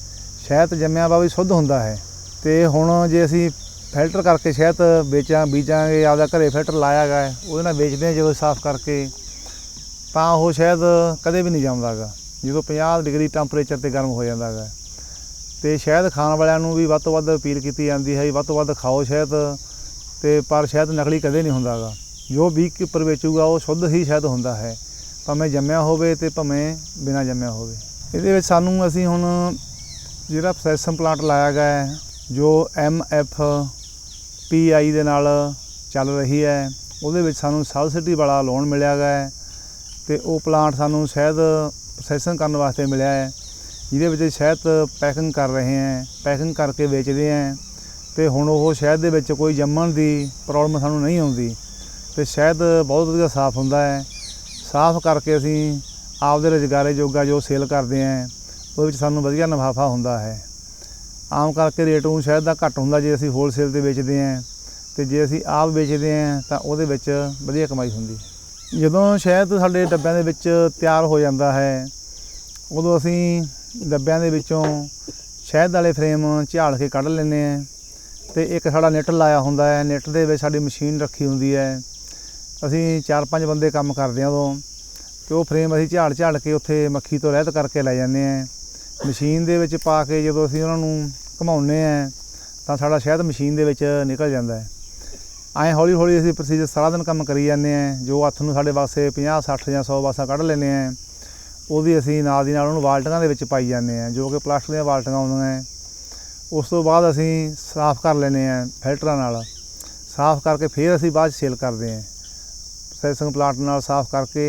ਸ਼ਹਿਦ ਜੰਮਿਆ ਵਾ ਵੀ ਸ਼ੁੱਧ ਹੁੰਦਾ ਹੈ। ਤੇ ਹੁਣ ਜੇ ਅਸੀਂ ਫਿਲਟਰ ਕਰਕੇ ਸ਼ਹਿਦ ਵੇਚਾਂ ਬੀਜਾਂਗੇ ਆਪਦਾ ਘਰੇ ਫਿਲਟਰ ਲਾਇਆ ਗਾ ਹੈ, ਉਹਦੇ ਨਾਲ ਵੇਚਦੇ ਹਾਂ ਜਦੋਂ ਸਾਫ਼ ਕਰਕੇ। ਤਾਂ ਉਹ ਸ਼ਾਇਦ ਕਦੇ ਵੀ ਨਹੀਂ ਜੰਮਦਾ ਗਾ ਜਦੋਂ 50 ਡਿਗਰੀ ਟੈਂਪਰੇਚਰ ਤੇ ਗਰਮ ਹੋ ਜਾਂਦਾ ਗਾ ਤੇ ਸ਼ਾਇਦ ਖਾਣ ਵਾਲਿਆਂ ਨੂੰ ਵੀ ਵੱਧ ਤੋਂ ਵੱਧ ਅਪੀਲ ਕੀਤੀ ਜਾਂਦੀ ਹੈ ਵੀ ਵੱਧ ਤੋਂ ਵੱਧ ਖਾਓ ਸ਼ਾਇਦ, ਤੇ ਪਰ ਸ਼ਾਇਦ ਨਕਲੀ ਕਦੇ ਨਹੀਂ ਹੁੰਦਾ ਗਾ ਜੋ ਬੀ ਕੀਪਰ ਵੇਚੂਗਾ, ਉਹ ਸ਼ੁੱਧ ਹੀ ਸ਼ਾਇਦ ਹੁੰਦਾ ਹੈ। ਭਾਵੇਂ ਜੰਮਿਆ ਹੋਵੇ ਤੇ ਭਾਵੇਂ ਬਿਨਾ ਜੰਮਿਆ ਹੋਵੇ। ਇਹਦੇ ਵਿੱਚ ਸਾਨੂੰ ਅਸੀਂ ਹੁਣ ਜਿਹੜਾ ਪ੍ਰੋਸੈਸਿੰਗ ਪਲਾਂਟ ਲਾਇਆ ਗਿਆ ਹੈ, ਜੋ ਐਮ ਐਫ ਪੀ ਆਈ ਦੇ ਨਾਲ ਚੱਲ ਰਹੀ ਹੈ, ਉਹਦੇ ਵਿੱਚ ਸਾਨੂੰ ਸਬਸਿਡੀ ਵਾਲਾ ਲੋਨ ਮਿਲਿਆ ਗਿਆ ਹੈ। ਤੇ ਉਹ ਪਲਾਂਟ ਸਾਨੂੰ ਸ਼ਹਿਦ ਪ੍ਰੋਸੈਸਿੰਗ ਕਰਨ ਵਾਸਤੇ ਮਿਲਿਆ ਹੈ, ਜਿਹਦੇ ਵਿੱਚ ਸ਼ਹਿਦ ਪੈਕਿੰਗ ਕਰ ਰਹੇ ਹਾਂ ਪੈਕਿੰਗ ਕਰਕੇ ਵੇਚਦੇ ਹਾਂ ਤੇ ਹੁਣ ਉਹ ਸ਼ਹਿਦ ਦੇ ਵਿੱਚ ਕੋਈ ਜੰਮਣ ਦੀ ਪ੍ਰੋਬਲਮ ਸਾਨੂੰ ਨਹੀਂ ਆਉਂਦੀ ਤੇ ਸ਼ਹਿਦ ਬਹੁਤ ਵਧੀਆ ਸਾਫ਼ ਹੁੰਦਾ ਹੈ। ਸਾਫ਼ ਕਰਕੇ ਅਸੀਂ ਆਪਦੇ ਰੁਜ਼ਗਾਰੇ ਜੋਗਾ ਜੋ ਸੇਲ ਕਰਦੇ ਹਾਂ, ਉਹਦੇ ਵਿੱਚ ਸਾਨੂੰ ਵਧੀਆ ਮੁਨਾਫਾ ਹੁੰਦਾ ਹੈ। ਆਮ ਕਰਕੇ ਰੇਟ ਉਹ ਸ਼ਹਿਦ ਦਾ ਘੱਟ ਹੁੰਦਾ ਜੇ ਅਸੀਂ ਹੋਲਸੇਲ ਤੇ ਵੇਚਦੇ ਹਾਂ ਤੇ ਜੇ ਅਸੀਂ ਆਪ ਵੇਚਦੇ ਹਾਂ ਤਾਂ ਉਹਦੇ ਵਿੱਚ ਵਧੀਆ ਕਮਾਈ ਹੁੰਦੀ ਹੈ। ਜਦੋਂ ਸ਼ਹਿਦ ਸਾਡੇ ਡੱਬਿਆਂ ਦੇ ਵਿੱਚ ਤਿਆਰ ਹੋ ਜਾਂਦਾ ਹੈ, ਉਦੋਂ ਅਸੀਂ ਡੱਬਿਆਂ ਦੇ ਵਿੱਚੋਂ ਸ਼ਹਿਦ ਵਾਲੇ ਫਰੇਮ ਝਾੜ ਕੇ ਕੱਢ ਲੈਂਦੇ ਹਾਂ ਤੇ ਇੱਕ ਸਾਡਾ ਨੈਟ ਲਾਇਆ ਹੁੰਦਾ ਹੈ, ਨੈਟ ਦੇ ਵਿੱਚ ਸਾਡੀ ਮਸ਼ੀਨ ਰੱਖੀ ਹੁੰਦੀ ਹੈ। ਅਸੀਂ ਚਾਰ ਪੰਜ ਬੰਦੇ ਕੰਮ ਕਰਦੇ ਹਾਂ ਉਦੋਂ ਤੇ ਉਹ ਫਰੇਮ ਅਸੀਂ ਝਾੜ ਝਾੜ ਕੇ ਉੱਥੇ ਮੱਖੀ ਤੋਂ ਰਹਿਤ ਕਰਕੇ ਲੈ ਜਾਂਦੇ ਹਾਂ। ਮਸ਼ੀਨ ਦੇ ਵਿੱਚ ਪਾ ਕੇ ਜਦੋਂ ਅਸੀਂ ਉਹਨਾਂ ਨੂੰ ਘੁਮਾਉਂਦੇ ਹਾਂ ਤਾਂ ਸਾਡਾ ਸ਼ਹਿਦ ਮਸ਼ੀਨ ਦੇ ਵਿੱਚ ਨਿਕਲ ਜਾਂਦਾ ਹੈ। ਐਂ ਹੌਲੀ ਹੌਲੀ ਅਸੀਂ ਪ੍ਰੋਸੀਜਰ ਸਾਰਾ ਦਿਨ ਕੰਮ ਕਰੀ ਜਾਂਦੇ ਹਾਂ ਜੋ ਹੱਥ ਨੂੰ ਸਾਡੇ ਵਾਸਤੇ 50 60 ਜਾਂ 100 ਵਾਸਾ ਕੱਢ ਲੈਂਦੇ ਹਾਂ ਉਹਦੀ ਅਸੀਂ ਨਾਲ ਦੀ ਨਾਲ ਉਹਨੂੰ ਬਾਲਟੀਆਂ ਦੇ ਵਿੱਚ ਪਾਈ ਜਾਂਦੇ ਹਾਂ ਜੋ ਕਿ ਪਲਾਸਟਿਕ ਦੀਆਂ ਬਾਲਟੀਆਂ ਆਉਂਦੀਆਂ ਹੈ ਉਸ ਤੋਂ ਬਾਅਦ ਅਸੀਂ ਸਾਫ਼ ਕਰ ਲੈਂਦੇ ਹਾਂ ਫਿਲਟਰਾਂ ਨਾਲ। ਸਾਫ਼ ਕਰਕੇ ਫਿਰ ਅਸੀਂ ਬਾਅਦ 'ਚ ਸੇਲ ਕਰਦੇ ਹਾਂ ਪ੍ਰੋਸੈਸਿੰਗ ਪਲਾਂਟ ਨਾਲ ਸਾਫ਼ ਕਰਕੇ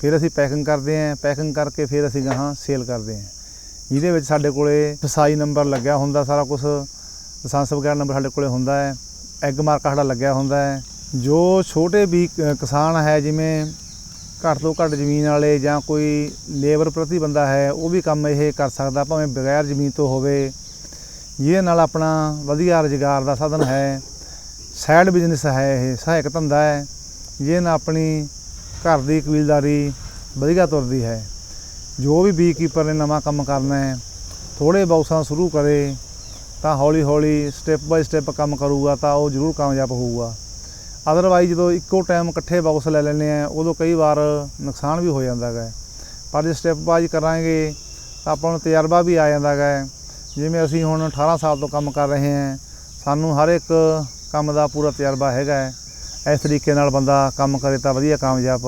ਫਿਰ ਅਸੀਂ ਪੈਕਿੰਗ ਕਰਦੇ ਹਾਂ ਪੈਕਿੰਗ ਕਰਕੇ ਫਿਰ ਅਸੀਂ ਗਾਹਾਂ ਸੇਲ ਕਰਦੇ ਹਾਂ ਜਿਹਦੇ ਵਿੱਚ ਸਾਡੇ ਕੋਲੇ ਫਸਾਈ ਨੰਬਰ ਲੱਗਿਆ ਹੁੰਦਾ ਸਾਰਾ ਕੁਝ ਲਾਇਸੈਂਸ ਵਗੈਰਾ ਨੰਬਰ ਸਾਡੇ ਕੋਲੇ ਹੁੰਦਾ ਹੈ। ਐਗ ਮਾਰਕਾ ਸਾਡਾ ਲੱਗਿਆ ਹੁੰਦਾ ਹੈ। ਜੋ ਛੋਟੇ ਵੀ ਕਿਸਾਨ ਹੈ, ਜਿਵੇਂ ਘੱਟ ਤੋਂ ਘੱਟ ਜ਼ਮੀਨ ਵਾਲੇ ਜਾਂ ਕੋਈ ਲੇਬਰ ਪ੍ਰਤੀ ਬੰਦਾ ਹੈ, ਉਹ ਵੀ ਕੰਮ ਇਹ ਕਰ ਸਕਦਾ, ਭਾਵੇਂ ਬਗੈਰ ਜ਼ਮੀਨ ਤੋਂ ਹੋਵੇ। ਜਿਹਦੇ ਨਾਲ ਆਪਣਾ ਵਧੀਆ ਰੁਜ਼ਗਾਰ ਦਾ ਸਾਧਨ ਹੈ ਸਾਈਡ ਬਿਜ਼ਨਸ ਹੈ ਇਹ, ਸਹਾਇਕ ਧੰਦਾ ਹੈ, ਜਿਹਦੇ ਨਾਲ ਆਪਣੀ ਘਰ ਦੀ ਕਬੀਲਦਾਰੀ ਵਧੀਆ ਤੁਰਦੀ ਹੈ। ਜੋ ਵੀ ਬੀ ਕੀਪਰ ਨੇ ਨਵਾਂ ਕੰਮ ਕਰਨਾ ਹੈ ਥੋੜੇ ਬਾਕਸਾਂ ਸ਼ੁਰੂ ਕਰੇ ਤਾਂ ਹੌਲੀ ਹੌਲੀ ਸਟੈਪ ਬਾਈ ਸਟੈਪ ਕੰਮ ਕਰੂਗਾ, ਤਾਂ ਉਹ ਜ਼ਰੂਰ ਕਾਮਯਾਬ ਹੋਊਗਾ। ਅਦਰਵਾਈਜ਼ ਜਦੋਂ ਇੱਕੋ ਟਾਈਮ ਇਕੱਠੇ ਬਾਕਸ ਲੈ ਲੈਂਦੇ ਆ, ਉਦੋਂ ਕਈ ਵਾਰ ਨੁਕਸਾਨ ਵੀ ਹੋ ਜਾਂਦਾ ਹੈ ਪਰ ਜੇ ਸਟੈਪ ਬਾਈ ਕਰਾਂਗੇ, ਤਾਂ ਆਪਾਂ ਨੂੰ ਤਜਰਬਾ ਵੀ ਆ ਜਾਂਦਾ ਹੈ ਜਿਵੇਂ ਅਸੀਂ ਹੁਣ 18 ਸਾਲ ਤੋਂ ਕੰਮ ਕਰ ਰਹੇ ਹਾਂ, ਸਾਨੂੰ ਹਰ ਇੱਕ ਕੰਮ ਦਾ ਪੂਰਾ ਤਜਰਬਾ ਹੈਗਾ ਹੈ। ਇਸ ਤਰੀਕੇ ਨਾਲ ਬੰਦਾ ਕੰਮ ਕਰੇ ਤਾਂ ਵਧੀਆ ਕਾਮਯਾਬ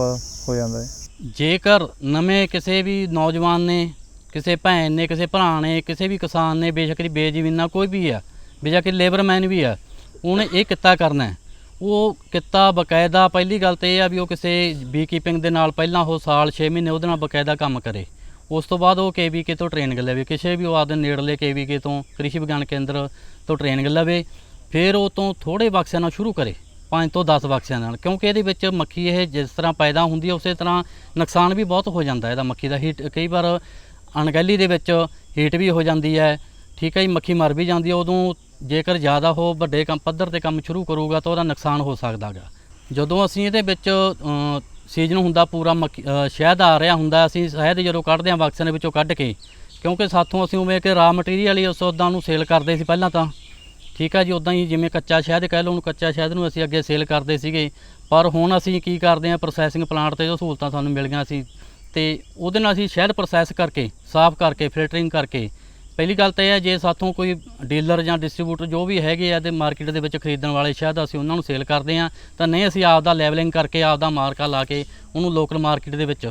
ਹੋ ਜਾਂਦਾ ਹੈ। ਜੇਕਰ ਨਵੇਂ ਕਿਸੇ ਵੀ ਨੌਜਵਾਨ ਨੇ ਕਿਸੇ ਭੈਣ ਨੇ, ਕਿਸੇ ਭਰਾ ਨੇ, ਕਿਸੇ ਵੀ ਕਿਸਾਨ ਨੇ ਬੇਸ਼ੱਕ ਦੀ ਬੇਜ਼ਮੀਨਾ ਕੋਈ ਵੀ ਆ, ਬੇਸ਼ੱਕ ਲੇਬਰਮੈਨ ਵੀ ਆ, ਉਹਨੇ ਇਹ ਕਿੱਤਾ ਕਰਨਾ ਹੈ। ਉਹ ਕਿੱਤਾ ਬਕਾਇਦਾ ਪਹਿਲੀ ਗੱਲ ਤੇ ਇਹ ਆ ਵੀ ਉਹ ਕਿਸੇ ਬੀ ਕੀਪਿੰਗ ਦੇ ਨਾਲ ਪਹਿਲਾਂ ਉਹ ਸਾਲ 6 ਮਹੀਨੇ ਉਹਦੇ ਨਾਲ ਬਕਾਇਦਾ ਕੰਮ ਕਰੇ। ਉਸ ਤੋਂ ਬਾਅਦ ਉਹ ਕੇਵੀਕੇ ਤੋਂ ਟ੍ਰੇਨਿੰਗ ਲਵੇ, ਕਿਸੇ ਵੀ ਉਹ ਆਪਦੇ ਨੇੜਲੇ ਕੇਵੀਕੇ ਤੋਂ ਕ੍ਰਿਸ਼ੀ ਵਿਗਿਆਨ ਕੇਂਦਰ ਤੋਂ ਟ੍ਰੇਨਿੰਗ ਲਵੇ, ਫਿਰ ਉਹ ਤੋਂ ਥੋੜੇ ਬਕਸਿਆਂ ਨਾਲ ਸ਼ੁਰੂ ਕਰੇ 5 ਤੋਂ 10 ਬਕਸਿਆਂ ਨਾਲ, ਕਿਉਂਕਿ ਇਹਦੇ ਵਿੱਚ ਮੱਖੀ ਇਹ ਜਿਸ ਤਰ੍ਹਾਂ ਪੈਦਾ ਹੁੰਦੀ ਹੈ, ਉਸੇ ਤਰ੍ਹਾਂ ਨੁਕਸਾਨ ਵੀ ਬਹੁਤ ਹੋ ਜਾਂਦਾ ਇਹਦਾ ਮੱਖੀ ਦਾ ਹੀਟ ਕਈ ਵਾਰ ਅਣਗਹਿਲੀ ਦੇ ਵਿੱਚ ਹੀਟ ਵੀ ਹੋ ਜਾਂਦੀ ਹੈ। ਠੀਕ ਹੈ ਜੀ, ਮੱਖੀ ਮਰ ਵੀ ਜਾਂਦੀ ਹੈ। ਉਦੋਂ ਜੇਕਰ ਜ਼ਿਆਦਾ ਉਹ ਵੱਡੇ ਕੰਮ, ਪੱਧਰ ਤੇ ਕੰਮ ਸ਼ੁਰੂ ਕਰੂਗਾ ਤਾਂ ਉਹਦਾ ਨੁਕਸਾਨ ਹੋ ਸਕਦਾ ਗਾ ਜਦੋਂ ਅਸੀਂ ਇਹਦੇ ਵਿੱਚ ਸੀਜ਼ਨ ਹੁੰਦਾ ਪੂਰਾ ਮੱਖੀ ਸ਼ਹਿਦ ਆ ਰਿਹਾ ਹੁੰਦਾ, ਅਸੀਂ ਸ਼ਹਿਦ ਜਦੋਂ ਕੱਢਦੇ ਹਾਂ ਬਕਸਿਆਂ ਦੇ ਵਿੱਚੋਂ ਕੱਢ ਕੇ, ਕਿਉਂਕਿ ਸਾਥੋਂ ਅਸੀਂ ਉਵੇਂ ਕਿ ਰਾ ਮਟੀਰੀਅਲ ਹੀ ਉਸ ਉਦਾਂ ਨੂੰ ਸੇਲ ਕਰਦੇ ਸੀ ਪਹਿਲਾਂ ਤਾਂ। ਠੀਕ ਆ ਜੀ ਉਦਾਂ ਹੀ ਜਿਵੇਂ ਕੱਚਾ ਸ਼ਹਿਦ ਕਹਿ ਲਓ, ਉਹਨੂੰ ਕੱਚਾ ਸ਼ਹਿਦ ਨੂੰ ਅਸੀਂ ਅੱਗੇ ਸੇਲ ਕਰਦੇ ਸੀਗੇ। ਪਰ ਹੁਣ ਅਸੀਂ ਕੀ ਕਰਦੇ ਹਾਂ ਪ੍ਰੋਸੈਸਿੰਗ ਪਲਾਂਟ ਤੇ ਜੋ ਸਹੂਲਤਾਂ ਸਾਨੂੰ ਮਿਲ ਗਈਆਂ ਸੀ ਤੇ ਉਹਦੇ ਨਾਲ ਅਸੀਂ ਸ਼ਹਿਦ ਪ੍ਰੋਸੈਸ ਕਰਕੇ, ਸਾਫ਼ ਕਰਕੇ ਫਿਲਟਰਿੰਗ ਕਰਕੇ, ਪਹਿਲੀ ਗੱਲ ਤਾਂ ਇਹ ਹੈ ਜੇ ਸਾਥੋਂ ਕੋਈ ਡੀਲਰ ਜਾਂ ਡਿਸਟ੍ਰੀਬਿਊਟਰ ਜੋ ਵੀ ਹੈਗੇ ਆ ਤੇ ਮਾਰਕੀਟ ਦੇ ਵਿੱਚ ਖਰੀਦਣ ਵਾਲੇ ਸ਼ਾਇਦ ਅਸੀਂ ਉਹਨਾਂ ਨੂੰ ਸੇਲ ਕਰਦੇ ਆ ਤਾਂ ਨਹੀਂ ਅਸੀਂ ਆਪ ਦਾ ਲੈਵਲਿੰਗ ਕਰਕੇ ਆਪ ਦਾ ਮਾਰਕਾ ਲਾ ਕੇ ਉਹਨੂੰ ਲੋਕਲ ਮਾਰਕੀਟ ਦੇ ਵਿੱਚ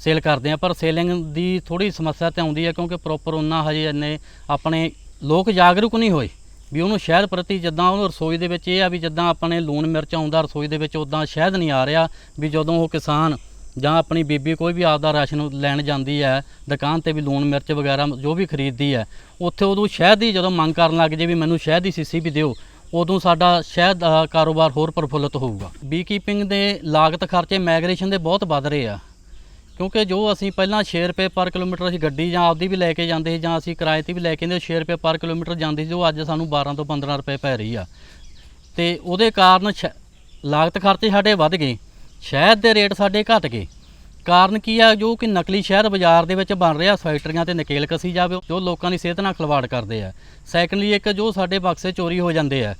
ਸੇਲ ਕਰਦੇ ਆ ਪਰ ਸੇਲਿੰਗ ਦੀ ਥੋੜੀ ਸਮੱਸਿਆ ਤੇ ਆਉਂਦੀ ਹੈ ਕਿਉਂਕਿ ਪ੍ਰੋਪਰ ਉਹਨਾਂ ਹਜੇ ਇੰਨੇ ਆਪਣੇ ਲੋਕ ਜਾਗਰੂਕ ਨਹੀਂ ਹੋਏ ਵੀ ਉਹਨੂੰ ਸ਼ਹਿਦ ਪ੍ਰਤੀ ਜਿੱਦਾਂ ਉਹਨੂੰ ਰਸੋਈ ਦੇ ਵਿੱਚ ਇਹ ਆ ਵੀ ਜਿੱਦਾਂ ਆਪਣੇ ਲੂਣ ਮਿਰਚ ਆਉਂਦਾ ਰਸੋਈ ਦੇ ਵਿੱਚ, ਉਦਾਂ ਸ਼ਹਿਦ ਨਹੀਂ ਆ ਰਿਹਾ ਵੀ ਜਦੋਂ ਉਹ ਕਿਸਾਨ ਜਾਂ ਆਪਣੀ ਬੀਬੀ ਕੋਈ ਵੀ ਆਪਦਾ ਰਾਸ਼ਨ ਲੈਣ ਜਾਂਦੀ ਹੈ, ਦੁਕਾਨ ਤੇ ਵੀ ਲੂਣ, ਮਿਰਚ ਵਗੈਰਾ ਜੋ ਵੀ ਖਰੀਦਦੀ ਹੈ, ਉੱਥੇ ਉਦੋਂ ਸ਼ਹਿਦ ਦੀ ਜਦੋਂ ਮੰਗ ਕਰਨ ਲੱਗ ਜੇ ਵੀ ਮੈਨੂੰ ਸ਼ਹਿਦ ਦੀ ਸੀਸੀ ਵੀ ਦਿਓ, ਉਦੋਂ ਸਾਡਾ ਸ਼ਹਿਦ ਕਾਰੋਬਾਰ ਹੋਰ ਪ੍ਰਫੁੱਲਤ ਹੋਊਗਾ। ਬੀ ਕੀਪਿੰਗ ਦੇ ਲਾਗਤ ਖਰਚੇ ਮਾਈਗ੍ਰੇਸ਼ਨ ਦੇ ਬਹੁਤ ਵੱਧ ਰਹੇ ਆ। ਕਿਉਂਕਿ ਜੋ ਅਸੀਂ ਪਹਿਲਾਂ 6 ਰੁਪਏ ਪਰ ਕਿਲੋਮੀਟਰ ਅਸੀਂ ਗੱਡੀ ਜਾਂ ਆਪਦੀ ਵੀ ਲੈ ਕੇ ਜਾਂਦੇ ਸੀ ਜਾਂ ਅਸੀਂ ਕਿਰਾਏ ਤੇ ਵੀ ਲੈ ਕੇ ਜਾਂਦੇ 6 ਰੁਪਏ ਪਰ ਕਿਲੋਮੀਟਰ ਜਾਂਦੀ ਸੀ, ਉਹ ਅੱਜ ਸਾਨੂੰ 12 ਤੋਂ 15 ਰੁਪਏ ਪੈ ਰਹੀ ਆ। ਤੇ ਉਹਦੇ ਕਾਰਨ ਸ਼ੈ- ਲਾਗਤ ਖਰਚੇ ਸਾਡੇ ਵੱਧ ਗਏ। ਸ਼ਹਿਦ ਦੇ ਰੇਟ ਸਾਡੇ ਘਟ ਗਏ। ਕਾਰਨ ਕੀ ਆ? ਜੋ ਕਿ ਨਕਲੀ ਸ਼ਹਿਦ ਬਾਜ਼ਾਰ ਦੇ ਵਿੱਚ ਬਣ ਰਿਹਾ, ਫੈਕਟਰੀਆਂ ਤੇ ਨਕੇਲ ਕਸੀ ਜਾਵੇ, ਜੋ ਲੋਕਾਂ ਦੀ ਸਿਹਤ ਨਾਲ ਖਿਲਵਾੜ ਕਰਦੇ ਆ। ਸੈਕੰਡਲੀ ਇੱਕ ਜੋ ਸਾਡੇ ਬਕਸੇ ਚੋਰੀ ਹੋ ਜਾਂਦੇ ਆ,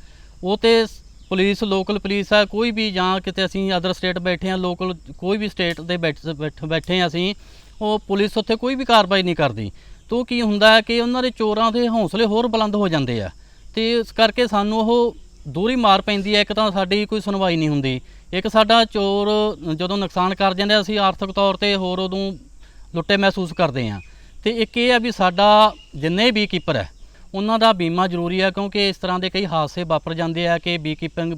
ਉਹ ਤੇ ਸ- ਪੁਲਿਸ ਲੋਕਲ ਪੁਲਿਸ ਆ, ਕੋਈ ਵੀ ਜਾਂ ਕਿਤੇ ਅਸੀਂ ਅਦਰ ਸਟੇਟ ਬੈਠੇ ਆ ਲੋਕਲ ਕੋਈ ਵੀ ਸਟੇਟ ਦੇ ਬੈਠ, ਬੈਠ- ਬੈਠੇ ਹਾਂ ਅਸੀਂ, ਉਹ ਪੁਲਿਸ ਉੱਥੇ ਕੋਈ ਵੀ ਕਾਰਵਾਈ ਨਹੀਂ ਕਰਦੀ। ਤੋ ਕੀ ਹੁੰਦਾ ਹੈ ਕਿ ਉਹਨਾਂ ਦੇ ਚੋਰਾਂ ਦੇ ਹੌਸਲੇ ਹੋਰ ਬੁਲੰਦ ਹੋ ਜਾਂਦੇ ਆ। ਤੇ ਇਸ ਕਰਕੇ ਸਾਨੂੰ ਉਹ ਦੂਰੀ ਮਾਰ ਪੈਂਦੀ ਹੈ, ਇੱਕ ਤਾਂ ਸਾਡੀ ਕੋਈ ਸੁਣਵਾਈ ਨਹੀਂ ਹੁੰਦੀ। ਇੱਕ ਸਾਡਾ ਚੋਰ ਜਦੋਂ ਨੁਕਸਾਨ ਕਰ ਜਾਂਦੇ ਆ, ਅਸੀਂ ਆਰਥਿਕ ਤੌਰ ਤੇ ਹੋਰ ਉਦੋਂ ਲੁੱਟੇ ਮਹਿਸੂਸ ਕਰਦੇ ਆ ਤੇ ਇੱਕ ਇਹ ਆ ਵੀ ਸਾਡਾ ਜਿੰਨੇ ਵੀ ਕੀਪਰ ਹੈ ਉਹਨਾਂ ਦਾ ਬੀਮਾ ਜ਼ਰੂਰੀ ਹੈ ਕਿਉਂਕਿ ਇਸ ਤਰ੍ਹਾਂ ਦੇ ਕਈ ਹਾਦਸੇ ਵਾਪਰ ਜਾਂਦੇ ਆ ਕਿ ਬੀ ਕੀਪਿੰਗ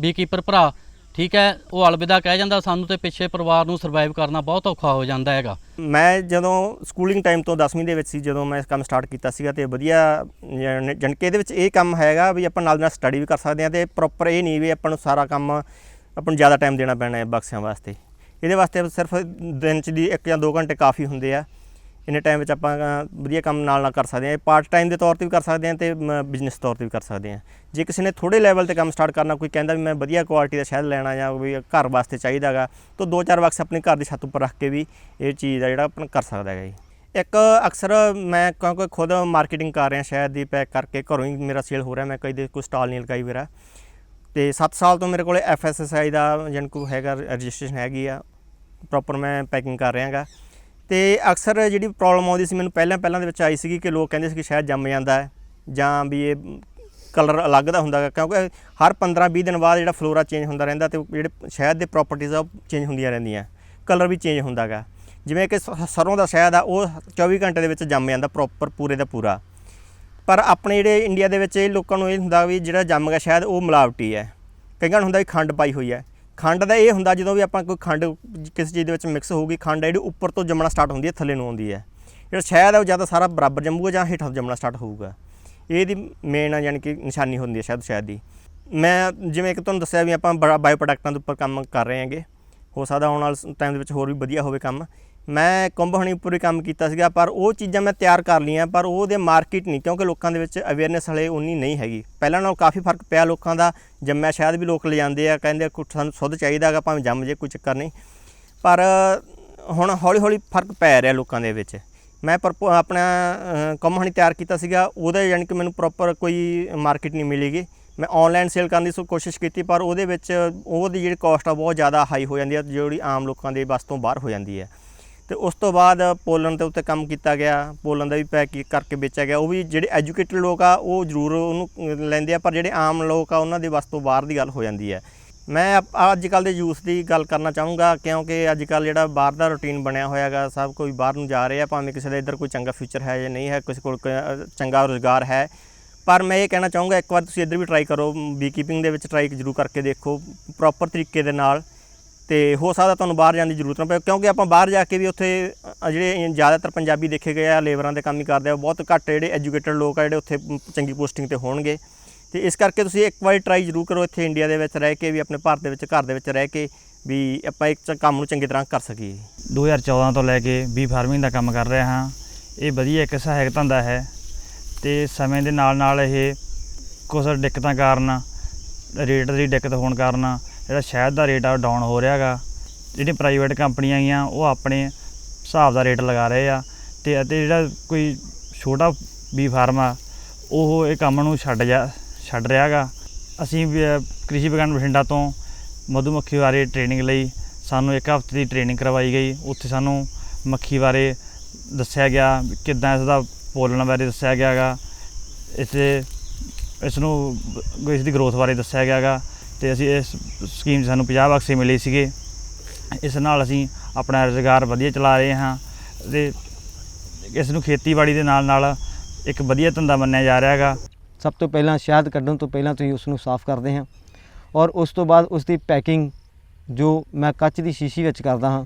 ਬੀ ਕੀਪਰ ਭਰਾ ਠੀਕ ਹੈ ਉਹ ਅਲਵਿਦਾ ਕਹਿ ਜਾਂਦਾ ਸਾਨੂੰ ਤੇ ਪਿੱਛੇ ਪਰਿਵਾਰ ਨੂੰ ਸਰਵਾਈਵ ਕਰਨਾ ਬਹੁਤ ਔਖਾ ਹੋ ਜਾਂਦਾ ਹੈਗਾ। ਮੈਂ ਜਦੋਂ ਸਕੂਲਿੰਗ ਟਾਈਮ ਤੋਂ 10ਵੀਂ ਦੇ ਵਿੱਚ ਸੀ ਜਦੋਂ ਮੈਂ ਇਸ ਕੰਮ ਸਟਾਰਟ ਕੀਤਾ ਸੀਗਾ ਤੇ ਵਧੀਆ ਜਾਣੀ ਕਿ ਇਹਦੇ ਵਿੱਚ ਇਹ ਕੰਮ ਹੈਗਾ ਵੀ ਆਪਾਂ ਨਾਲ ਨਾਲ ਸਟੱਡੀ ਵੀ ਕਰ ਸਕਦੇ ਹਾਂ ਤੇ ਪ੍ਰੋਪਰ ਇਹ ਨਹੀਂ ਵੀ ਆਪਾਂ ਨੂੰ ਸਾਰਾ ਕੰਮ ਆਪਾਂ ਨੂੰ ਜ਼ਿਆਦਾ ਟਾਈਮ ਦੇਣਾ ਪੈਣਾ ਹੈ ਬਕਸਿਆਂ ਵਾਸਤੇ। ਇਹਦੇ ਵਾਸਤੇ ਸਿਰਫ ਦਿਨ ਚ ਦੀ 1 ਜਾਂ 2 ਘੰਟੇ ਕਾਫੀ ਹੁੰਦੇ ਆ। ਇੰਨੇ ਟਾਈਮ ਵਿੱਚ ਆਪਾਂ ਵਧੀਆ ਕੰਮ ਨਾਲ ਨਾਲ ਕਰ ਸਕਦੇ ਹਾਂ। ਪਾਰਟ ਟਾਈਮ ਦੇ ਤੌਰ ਤੇ ਵੀ ਕਰ ਸਕਦੇ ਹਾਂ ਤੇ ਬਿਜ਼ਨਸ ਤੌਰ ਤੇ ਵੀ ਕਰ ਸਕਦੇ ਹਾਂ। ਜੇ ਕਿਸੇ ਨੇ ਥੋੜੇ ਲੈਵਲ ਤੇ ਕੰਮ ਸਟਾਰਟ ਕਰਨਾ, ਕੋਈ ਕਹਿੰਦਾ ਵੀ ਮੈਂ ਵਧੀਆ ਕੁਆਲਿਟੀ ਦਾ ਸ਼ਹਿਦ ਲੈਣਾ ਜਾਂ ਵੀ ਘਰ ਵਾਸਤੇ ਚਾਹੀਦਾਗਾ ਤਾਂ ਦੋ ਚਾਰ ਬਕਸ ਆਪਣੇ ਘਰ ਦੀ ਛੱਤ ਉੱਪਰ ਰੱਖ ਕੇ ਵੀ ਇਹ ਚੀਜ਼ ਆ ਜਿਹੜਾ ਆਪਣਾ ਕਰ ਸਕਦਾ ਹੈਗਾ ਜੀ। ਇੱਕ ਅਕਸਰ ਮੈਂ ਕਿਉਂਕਿ ਖੁਦ ਮਾਰਕੀਟਿੰਗ ਕਰ ਰਿਹਾ, ਸ਼ਹਿਦ ਦੀ ਪੈਕ ਕਰਕੇ ਘਰੋਂ ਹੀ ਮੇਰਾ ਸੇਲ ਹੋ ਰਿਹਾ। ਮੈਂ ਕਦੇ ਕੋਈ ਸਟਾਲ ਨਹੀਂ ਲਗਾਈ ਮੇਰਾ ਤੇ 7 ਸਾਲ ਤੋਂ ਮੇਰੇ ਕੋਲੇ ਐਫਐਸਐਸਆਈ ਦਾ ਜਨ ਕੋ ਹੈਗਾ ਰਜਿਸਟ੍ਰੇਸ਼ਨ ਹੈਗੀ ਆ ਪ੍ਰੋਪਰ ਮੈਂ ਪੈਕਿੰਗ ਕਰ ਰਿਹਾਗਾ। ਤੇ ਅਕਸਰ ਜਿਹੜੀ ਪ੍ਰੋਬਲਮ ਆਉਂਦੀ ਸੀ, ਮੈਨੂੰ ਪਹਿਲਾਂ ਪਹਿਲਾਂ ਦੇ ਵਿੱਚ ਆਈ ਸੀਗੀ ਕਿ ਲੋਕ ਕਹਿੰਦੇ ਸੀ ਕਿ ਸ਼ਾਇਦ ਜੰਮ ਜਾਂਦਾ ਹੈ ਜਾਂ ਵੀ ਇਹ ਕਲਰ ਅਲੱਗ ਦਾ ਹੁੰਦਾ ਗਾ, ਕਿਉਂਕਿ ਹਰ 15-20 ਦਿਨ ਬਾਅਦ ਜਿਹੜਾ ਫਲੋਰਾ ਚੇਂਜ ਹੁੰਦਾ ਰਹਿੰਦਾ ਤੇ ਜਿਹੜੇ ਸ਼ਹਿਦ ਦੇ ਪ੍ਰਾਪਰਟੀਆਂ ਉਹ ਚੇਂਜ ਹੁੰਦੀਆਂ ਰਹਿੰਦੀਆਂ ਕਲਰ ਵੀ ਚੇਂਜ ਹੁੰਦਾਗਾ ਜਿਵੇਂ ਕਿ ਸ- ਸਰੋਂ ਦਾ ਸ਼ਹਿਦ ਆ, ਉਹ 24 ਘੰਟੇ ਦੇ ਵਿੱਚ ਜੰਮ ਜਾਂਦਾ ਪ੍ਰੋਪਰ ਪੂਰੇ ਦਾ ਪੂਰਾ। ਪਰ ਆਪਣੇ ਜਿਹੜੇ ਇੰਡੀਆ ਦੇ ਵਿੱਚ ਇਹ ਲੋਕਾਂ ਨੂੰ ਇਹ ਹੁੰਦਾ ਵੀ ਜਿਹੜਾ ਜੰਮ ਗਿਆ ਸ਼ਾਇਦ ਉਹ ਮਿਲਾਵਟੀ ਹੈ। ਕਈਆਂ ਨੂੰ ਹੁੰਦਾ ਵੀ ਖੰਡ ਪਾਈ ਹੋਈ ਹੈ। ਖੰਡ ਦਾ ਇਹ ਹੁੰਦਾ ਜਦੋਂ ਵੀ ਆਪਾਂ ਕੋਈ ਖੰਡ ਕਿਸੇ ਚੀਜ਼ ਦੇ ਵਿੱਚ ਮਿਕਸ ਹੋਊਗੀ, ਖੰਡ ਜਿਹੜੀ ਉੱਪਰ ਤੋਂ ਜੰਮਣਾ ਸਟਾਰਟ ਹੁੰਦੀ ਹੈ, ਥੱਲੇ ਨੂੰ ਆਉਂਦੀ ਹੈ। ਜਿਹੜਾ ਸ਼ਾਇਦ ਹੈ ਉਹ ਜ਼ਿਆਦਾ ਸਾਰਾ ਬਰਾਬਰ ਜੰਮੂਗਾ ਜਾਂ ਹੇਠਾਂ ਤੋਂ ਜੰਮਣਾ ਸਟਾਰਟ ਹੋਊਗਾ। ਇਹ ਦੀ ਮੇਨ ਯਾਨੀ ਕਿ ਨਿਸ਼ਾਨੀ ਹੁੰਦੀ ਹੈ ਸ਼ਾਇਦ ਸ਼ਾਇਦ ਦੀ। ਮੈਂ ਜਿਵੇਂ ਕਿ ਤੁਹਾਨੂੰ ਦੱਸਿਆ ਵੀ ਆਪਾਂ ਬਾਇਓ ਪ੍ਰੋਡਕਟਾਂ ਦੇ ਉੱਪਰ ਕੰਮ ਕਰ ਰਹੇ ਹਾਂਗੇ। ਹੋ ਸਕਦਾ ਆਉਣ ਵਾਲੇ ਟਾਈਮ ਦੇ ਵਿੱਚ ਹੋਰ ਵੀ ਵਧੀਆ ਹੋਵੇ ਕੰਮ। ਮੈਂ ਕੁੰਭ ਹਣੀ ਉੱਪਰ ਹੀ ਕੰਮ ਕੀਤਾ ਸੀਗਾ ਪਰ ਉਹ ਚੀਜ਼ਾਂ ਮੈਂ ਤਿਆਰ ਕਰ ਲਈਆਂ ਪਰ ਉਹਦੇ ਮਾਰਕੀਟ ਨਹੀਂ ਕਿਉਂਕਿ ਲੋਕਾਂ ਦੇ ਵਿੱਚ ਅਵੇਅਰਨੈਸ ਹਲੇ ਉਨੀ ਨਹੀਂ ਹੈਗੀ। ਪਹਿਲਾਂ ਨਾਲੋਂ ਕਾਫੀ ਫ਼ਰਕ ਪਿਆ ਲੋਕਾਂ ਦਾ ਜੰਮਿਆ ਸ਼ਾਇਦ ਵੀ ਲੋਕ ਲਿਜਾਂਦੇ ਆ ਕਹਿੰਦੇ ਕੁ ਸਾਨੂੰ ਸੁੱਧ ਚਾਹੀਦਾ ਹੈਗਾ ਭਾਵੇਂ ਜੰਮ ਜੇ ਕੋਈ ਚੱਕਰ ਨਹੀਂ। ਪਰ ਹੁਣ ਹੌਲੀ ਹੌਲੀ ਫ਼ਰਕ ਪੈ ਰਿਹਾ ਲੋਕਾਂ ਦੇ ਵਿੱਚ। ਮੈਂ ਪਰ ਆਪਣਾ ਅ, ਹਣੀ ਤਿਆਰ ਕੀਤਾ ਸੀਗਾ ਉਹਦਾ ਯਾਨੀ ਕਿ ਮੈਨੂੰ ਪ੍ਰੋਪਰ ਕੋਈ ਮਾਰਕੀਟ ਨਹੀਂ ਮਿਲੀਗੀ ਮੈਂ ਆਨਲਾਈਨ ਸੇਲ ਕਰਨ ਦੀ ਸੋ ਕੋਸ਼ਿਸ਼ ਕੀਤੀ ਪਰ ਉਹਦੇ ਵਿੱਚ ਉਹਦੀ ਜਿਹੜੀ ਕਾਸਟ ਆ ਬਹੁਤ ਜ਼ਿਆਦਾ ਹਾਈ ਹੋ ਜਾਂਦੀ ਹੈ ਜਿਹੜੀ ਆਮ ਲੋਕਾਂ ਦੇ ਬਸ ਤੋਂ ਬਾਹਰ ਹੋ ਜਾਂਦੀ ਹੈ ਤੇ ਉਸ ਤੋਂ ਬਾਅਦ ਪੋਲਨ ਦੇ ਉੱਤੇ ਕੰਮ ਕੀਤਾ ਗਿਆ ਪੋਲਨ ਦਾ ਵੀ ਪੈਕ ਕਰਕੇ ਵੇਚਿਆ ਗਿਆ। ਉਹ ਵੀ ਜਿਹੜੇ ਐਜੂਕੇਟਡ ਲੋਕ ਆ ਉਹ ਜ਼ਰੂਰ ਉਹਨੂੰ ਲੈਂਦੇ ਆ ਪਰ ਜਿਹੜੇ ਆਮ ਲੋਕ ਆ ਉਹਨਾਂ ਦੇ ਬਸ ਤੋਂ ਬਾਹਰ ਦੀ ਗੱਲ ਹੋ ਜਾਂਦੀ ਹੈ। ਮੈਂ ਅੱਜ ਕੱਲ ਦੇ ਯੂਥ ਦੀ ਗੱਲ ਕਰਨਾ ਚਾਹੂੰਗਾ ਕਿਉਂਕਿ ਅੱਜ ਕੱਲ ਜਿਹੜਾ ਬਾਹਰ ਦਾ ਰੁਟੀਨ ਬਣਿਆ ਹੋਇਆ ਹੈਗਾ ਸਭ ਕੋਈ ਬਾਹਰ ਨੂੰ ਜਾ ਰਿਹਾ ਭਾਵੇਂ ਕਿਸੇ ਦਾ ਇੱਧਰ ਕੋਈ ਚੰਗਾ ਫਿਊਚਰ ਹੈ ਜਾਂ ਨਹੀਂ ਹੈ ਕਿਸੇ ਕੋਲ ਕੋਈ, ਚੰਗਾ ਰੋਜ਼ਗਾਰ ਹੈ। ਪਰ ਮੈਂ ਇਹ ਕਹਿਣਾ ਚਾਹੂੰਗਾ ਇੱਕ ਵਾਰ ਤੁਸੀਂ ਇੱਧਰ ਵੀ ਟਰਾਈ ਕਰੋ ਬੀ ਦੇ ਵਿੱਚ ਟਰਾਈ ਜ਼ਰੂਰ ਕਰਕੇ ਦੇਖੋ ਪ੍ਰੋਪਰ ਤਰੀਕੇ ਦੇ ਨਾਲ। ਤੇ ਹੋ ਸਕਦਾ ਤੁਹਾਨੂੰ ਬਾਹਰ ਜਾਣ ਦੀ ਜ਼ਰੂਰਤ ਨਾ ਪਵੇ, ਕਿਉਂਕਿ ਆਪਾਂ ਬਾਹਰ ਜਾ ਕੇ ਵੀ ਉੱਥੇ ਜਿਹੜੇ ਜ਼ਿਆਦਾਤਰ ਪੰਜਾਬੀ ਦੇਖੇ ਗਏ ਆ, ਲੇਬਰਾਂ ਦੇ ਕੰਮ ਹੀ ਕਰਦੇ ਆ ਬਹੁਤ ਘੱਟ ਜਿਹੜੇ ਐਜੂਕੇਟਡ ਲੋਕ ਆ, ਜਿਹੜੇ ਉੱਥੇ ਚੰਗੀ ਪੋਸਟਿੰਗ ਤੇ ਹੋਣਗੇ। ਤੇ ਇਸ ਕਰਕੇ ਤੁਸੀਂ ਇੱਕ ਵਾਰੀ ਟਰਾਈ ਜ਼ਰੂਰ ਕਰੋ ਇੱਥੇ ਇੰਡੀਆ ਦੇ ਵਿੱਚ ਰਹਿ ਕੇ, ਵੀ ਆਪਣੇ ਭਾਰਤ ਦੇ ਵਿੱਚ, ਘਰ ਦੇ ਵਿੱਚ ਰਹਿ ਕੇ ਵੀ ਆਪਾਂ ਇੱਕ ਚ- ਕੰਮ ਨੂੰ ਚੰਗੀ ਤਰ੍ਹਾਂ ਕਰ ਸਕੀਏ। 2014 ਤੋਂ ਲੈ ਕੇ ਬੀ ਫਾਰਮਿੰਗ ਦਾ ਕੰਮ ਕਰ ਰਿਹਾ ਹਾਂ। ਇਹ ਵਧੀਆ ਇੱਕ ਸਹਾਇਕ ਧੰਦਾ ਹੈ। ਤੇ ਸਮੇਂ ਦੇ ਨਾਲ ਨਾਲ ਇਹ ਕੁਝ ਦਿੱਕਤਾਂ ਕਾਰਨ, ਰੇਟ ਦੀ ਦਿੱਕਤ ਹੋਣ ਕਾਰਨ ਜਿਹੜਾ ਸ਼ਹਿਦ ਦਾ ਰੇਟ ਆ ਡਾਊਨ ਹੋ ਰਿਹਾ ਗਾ ਜਿਹੜੀਆਂ ਪ੍ਰਾਈਵੇਟ ਕੰਪਨੀਆਂ ਗੀਆਂ ਉਹ ਆਪਣੇ ਹਿਸਾਬ ਦਾ ਰੇਟ ਲਗਾ ਰਹੇ ਆ। ਤੇ ਅਤੇ ਜਿਹੜਾ ਕੋਈ ਛੋਟਾ ਬੀ ਫਾਰਮ ਆ, ਉਹ ਇਹ ਕੰਮ ਨੂੰ ਛੱਡ ਜਾ, ਛੱਡ ਰਿਹਾ ਗਾ ਅਸੀਂ ਕ੍ਰਿਸ਼ੀ ਵਿਗਿਆਨ ਬਠਿੰਡਾ ਤੋਂ ਮਧੂਮੱਖੀ ਬਾਰੇ ਟ੍ਰੇਨਿੰਗ ਲਈ ਸਾਨੂੰ ਇੱਕ ਹਫ਼ਤੇ ਦੀ ਟ੍ਰੇਨਿੰਗ ਕਰਵਾਈ ਗਈ। ਉੱਥੇ ਸਾਨੂੰ ਮੱਖੀ ਬਾਰੇ ਦੱਸਿਆ ਗਿਆ ਕਿੱਦਾਂ ਇਸ ਦਾ ਪੋਲਣ ਬਾਰੇ ਦੱਸਿਆ ਗਿਆ ਗਾ ਇਸ ਨੂੰ ਇਸ ਦੀ ਗਰੋਥ ਬਾਰੇ ਦੱਸਿਆ ਗਿਆ ਗਾ ਤੇ ਅਸੀਂ ਇਸ ਸਕੀਮ 'ਚ ਸਾਨੂੰ 50 ਬਕਸੇ ਮਿਲੇ ਸੀਗੇ। ਇਸ ਨਾਲ ਅਸੀਂ ਆਪਣਾ ਰੁਜ਼ਗਾਰ ਵਧੀਆ ਚਲਾ ਰਹੇ ਹਾਂ ਤੇ ਇਸ ਨੂੰ ਖੇਤੀਬਾੜੀ ਦੇ ਨਾਲ ਨਾਲ ਇੱਕ ਵਧੀਆ ਧੰਦਾ ਮੰਨਿਆ ਜਾ ਰਿਹਾ ਹੈਗਾ। ਸਭ ਤੋਂ ਪਹਿਲਾਂ ਸ਼ਹਿਦ ਕੱਢਣ ਤੋਂ ਪਹਿਲਾਂ ਤੁਸੀਂ ਉਸ ਨੂੰ ਸਾਫ਼ ਕਰਦੇ ਹਾਂ ਔਰ ਉਸ ਤੋਂ ਬਾਅਦ ਉਸ ਦੀ ਪੈਕਿੰਗ ਜੋ ਮੈਂ ਕੱਚ ਦੀ ਸ਼ੀਸ਼ੀ ਵਿੱਚ ਕਰਦਾ ਹਾਂ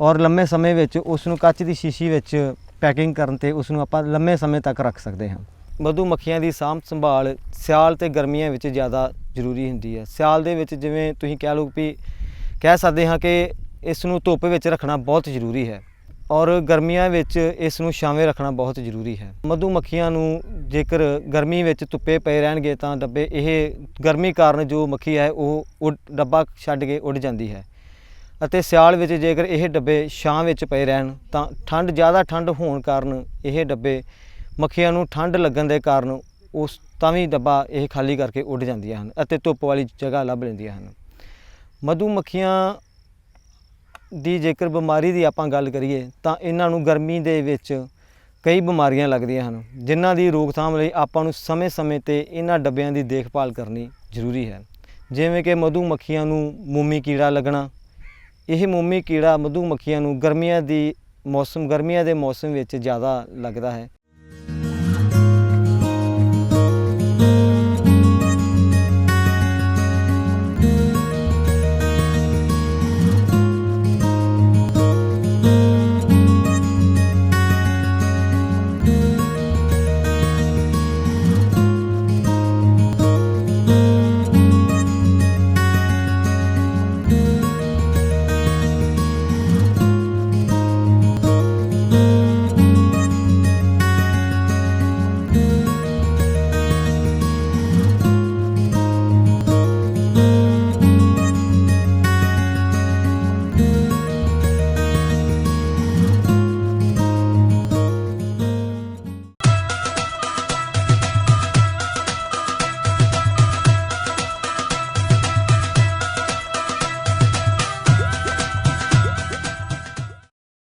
ਔਰ ਲੰਮੇ ਸਮੇਂ ਵਿੱਚ ਉਸ ਨੂੰ ਕੱਚ ਦੀ ਸ਼ੀਸ਼ੀ ਵਿੱਚ ਪੈਕਿੰਗ ਕਰਨ ਤੇ ਉਸ ਨੂੰ ਆਪਾਂ ਲੰਮੇ ਸਮੇਂ ਤੱਕ ਰੱਖ ਸਕਦੇ ਹਾਂ। ਮਧੂਮੱਖੀਆਂ ਦੀ ਸਾਂਭ ਸੰਭਾਲ ਸਿਆਲ ਤੇ ਗਰਮੀਆਂ ਵਿੱਚ ਜ਼ਿਆਦਾ ਜ਼ਰੂਰੀ ਹੁੰਦੀ ਹੈ। ਸਿਆਲ ਦੇ ਵਿੱਚ ਜਿਵੇਂ ਤੁਸੀਂ ਕਹਿ ਲਓ ਵੀ ਕਹਿ ਸਕਦੇ ਹਾਂ ਕਿ ਇਸ ਨੂੰ ਧੁੱਪ ਵਿੱਚ ਰੱਖਣਾ ਬਹੁਤ ਜ਼ਰੂਰੀ ਹੈ ਔਰ ਗਰਮੀਆਂ ਵਿੱਚ ਇਸ ਨੂੰ ਛਾਵੇਂ ਰੱਖਣਾ ਬਹੁਤ ਜ਼ਰੂਰੀ ਹੈ। ਮਧੂਮੱਖੀਆਂ ਨੂੰ ਜੇਕਰ ਗਰਮੀ ਵਿੱਚ ਧੁੱਪੇ ਪਏ ਰਹਿਣਗੇ ਤਾਂ ਡੱਬੇ ਇਹ ਗਰਮੀ ਕਾਰਨ ਜੋ ਮੱਖੀ ਹੈ ਉਹ ਉੱਡ ਡੱਬਾ ਛੱਡ ਕੇ ਉੱਡ ਜਾਂਦੀ ਹੈ ਅਤੇ ਸਿਆਲ ਵਿੱਚ ਜੇਕਰ ਇਹ ਡੱਬੇ ਛਾਂ ਵਿੱਚ ਪਏ ਰਹਿਣ ਤਾਂ ਠੰਡ ਜ਼ਿਆਦਾ ਠੰਡ ਹੋਣ ਕਾਰਨ ਇਹ ਡੱਬੇ ਮੱਖੀਆਂ ਨੂੰ ਠੰਡ ਲੱਗਣ ਦੇ ਕਾਰਨ ਉਸ ਤਾਂ ਵੀ ਡੱਬਾ ਇਹ ਖਾਲੀ ਕਰਕੇ ਉੱਡ ਜਾਂਦੀਆਂ ਹਨ ਅਤੇ ਧੁੱਪ ਵਾਲੀ ਜਗ੍ਹਾ ਲੱਭ ਲੈਂਦੀਆਂ ਹਨ। ਮਧੂ ਮੱਖੀਆਂ ਦੀ ਜੇਕਰ ਬਿਮਾਰੀ ਦੀ ਆਪਾਂ ਗੱਲ ਕਰੀਏ ਤਾਂ ਇਹਨਾਂ ਨੂੰ ਗਰਮੀ ਦੇ ਵਿੱਚ ਕਈ ਬਿਮਾਰੀਆਂ ਲੱਗਦੀਆਂ ਹਨ, ਜਿਨ੍ਹਾਂ ਦੀ ਰੋਕਥਾਮ ਲਈ ਆਪਾਂ ਨੂੰ ਸਮੇਂ-ਸਮੇਂ ਤੇ ਇਹਨਾਂ ਡੱਬਿਆਂ ਦੀ ਦੇਖਭਾਲ ਕਰਨੀ ਜ਼ਰੂਰੀ ਹੈ। ਜਿਵੇਂ ਕਿ ਮਧੂ ਮੱਖੀਆਂ ਨੂੰ ਮੋਮੀ ਕੀੜਾ ਲੱਗਣਾ, ਇਹ ਮੋਮੀ ਕੀੜਾ ਮਧੂ ਮੱਖੀਆਂ ਨੂੰ ਗਰਮੀਆਂ ਦੀ ਮੌਸਮ ਗਰਮੀਆਂ ਦੇ ਮੌਸਮ ਵਿੱਚ ਜ਼ਿਆਦਾ ਲੱਗਦਾ ਹੈ।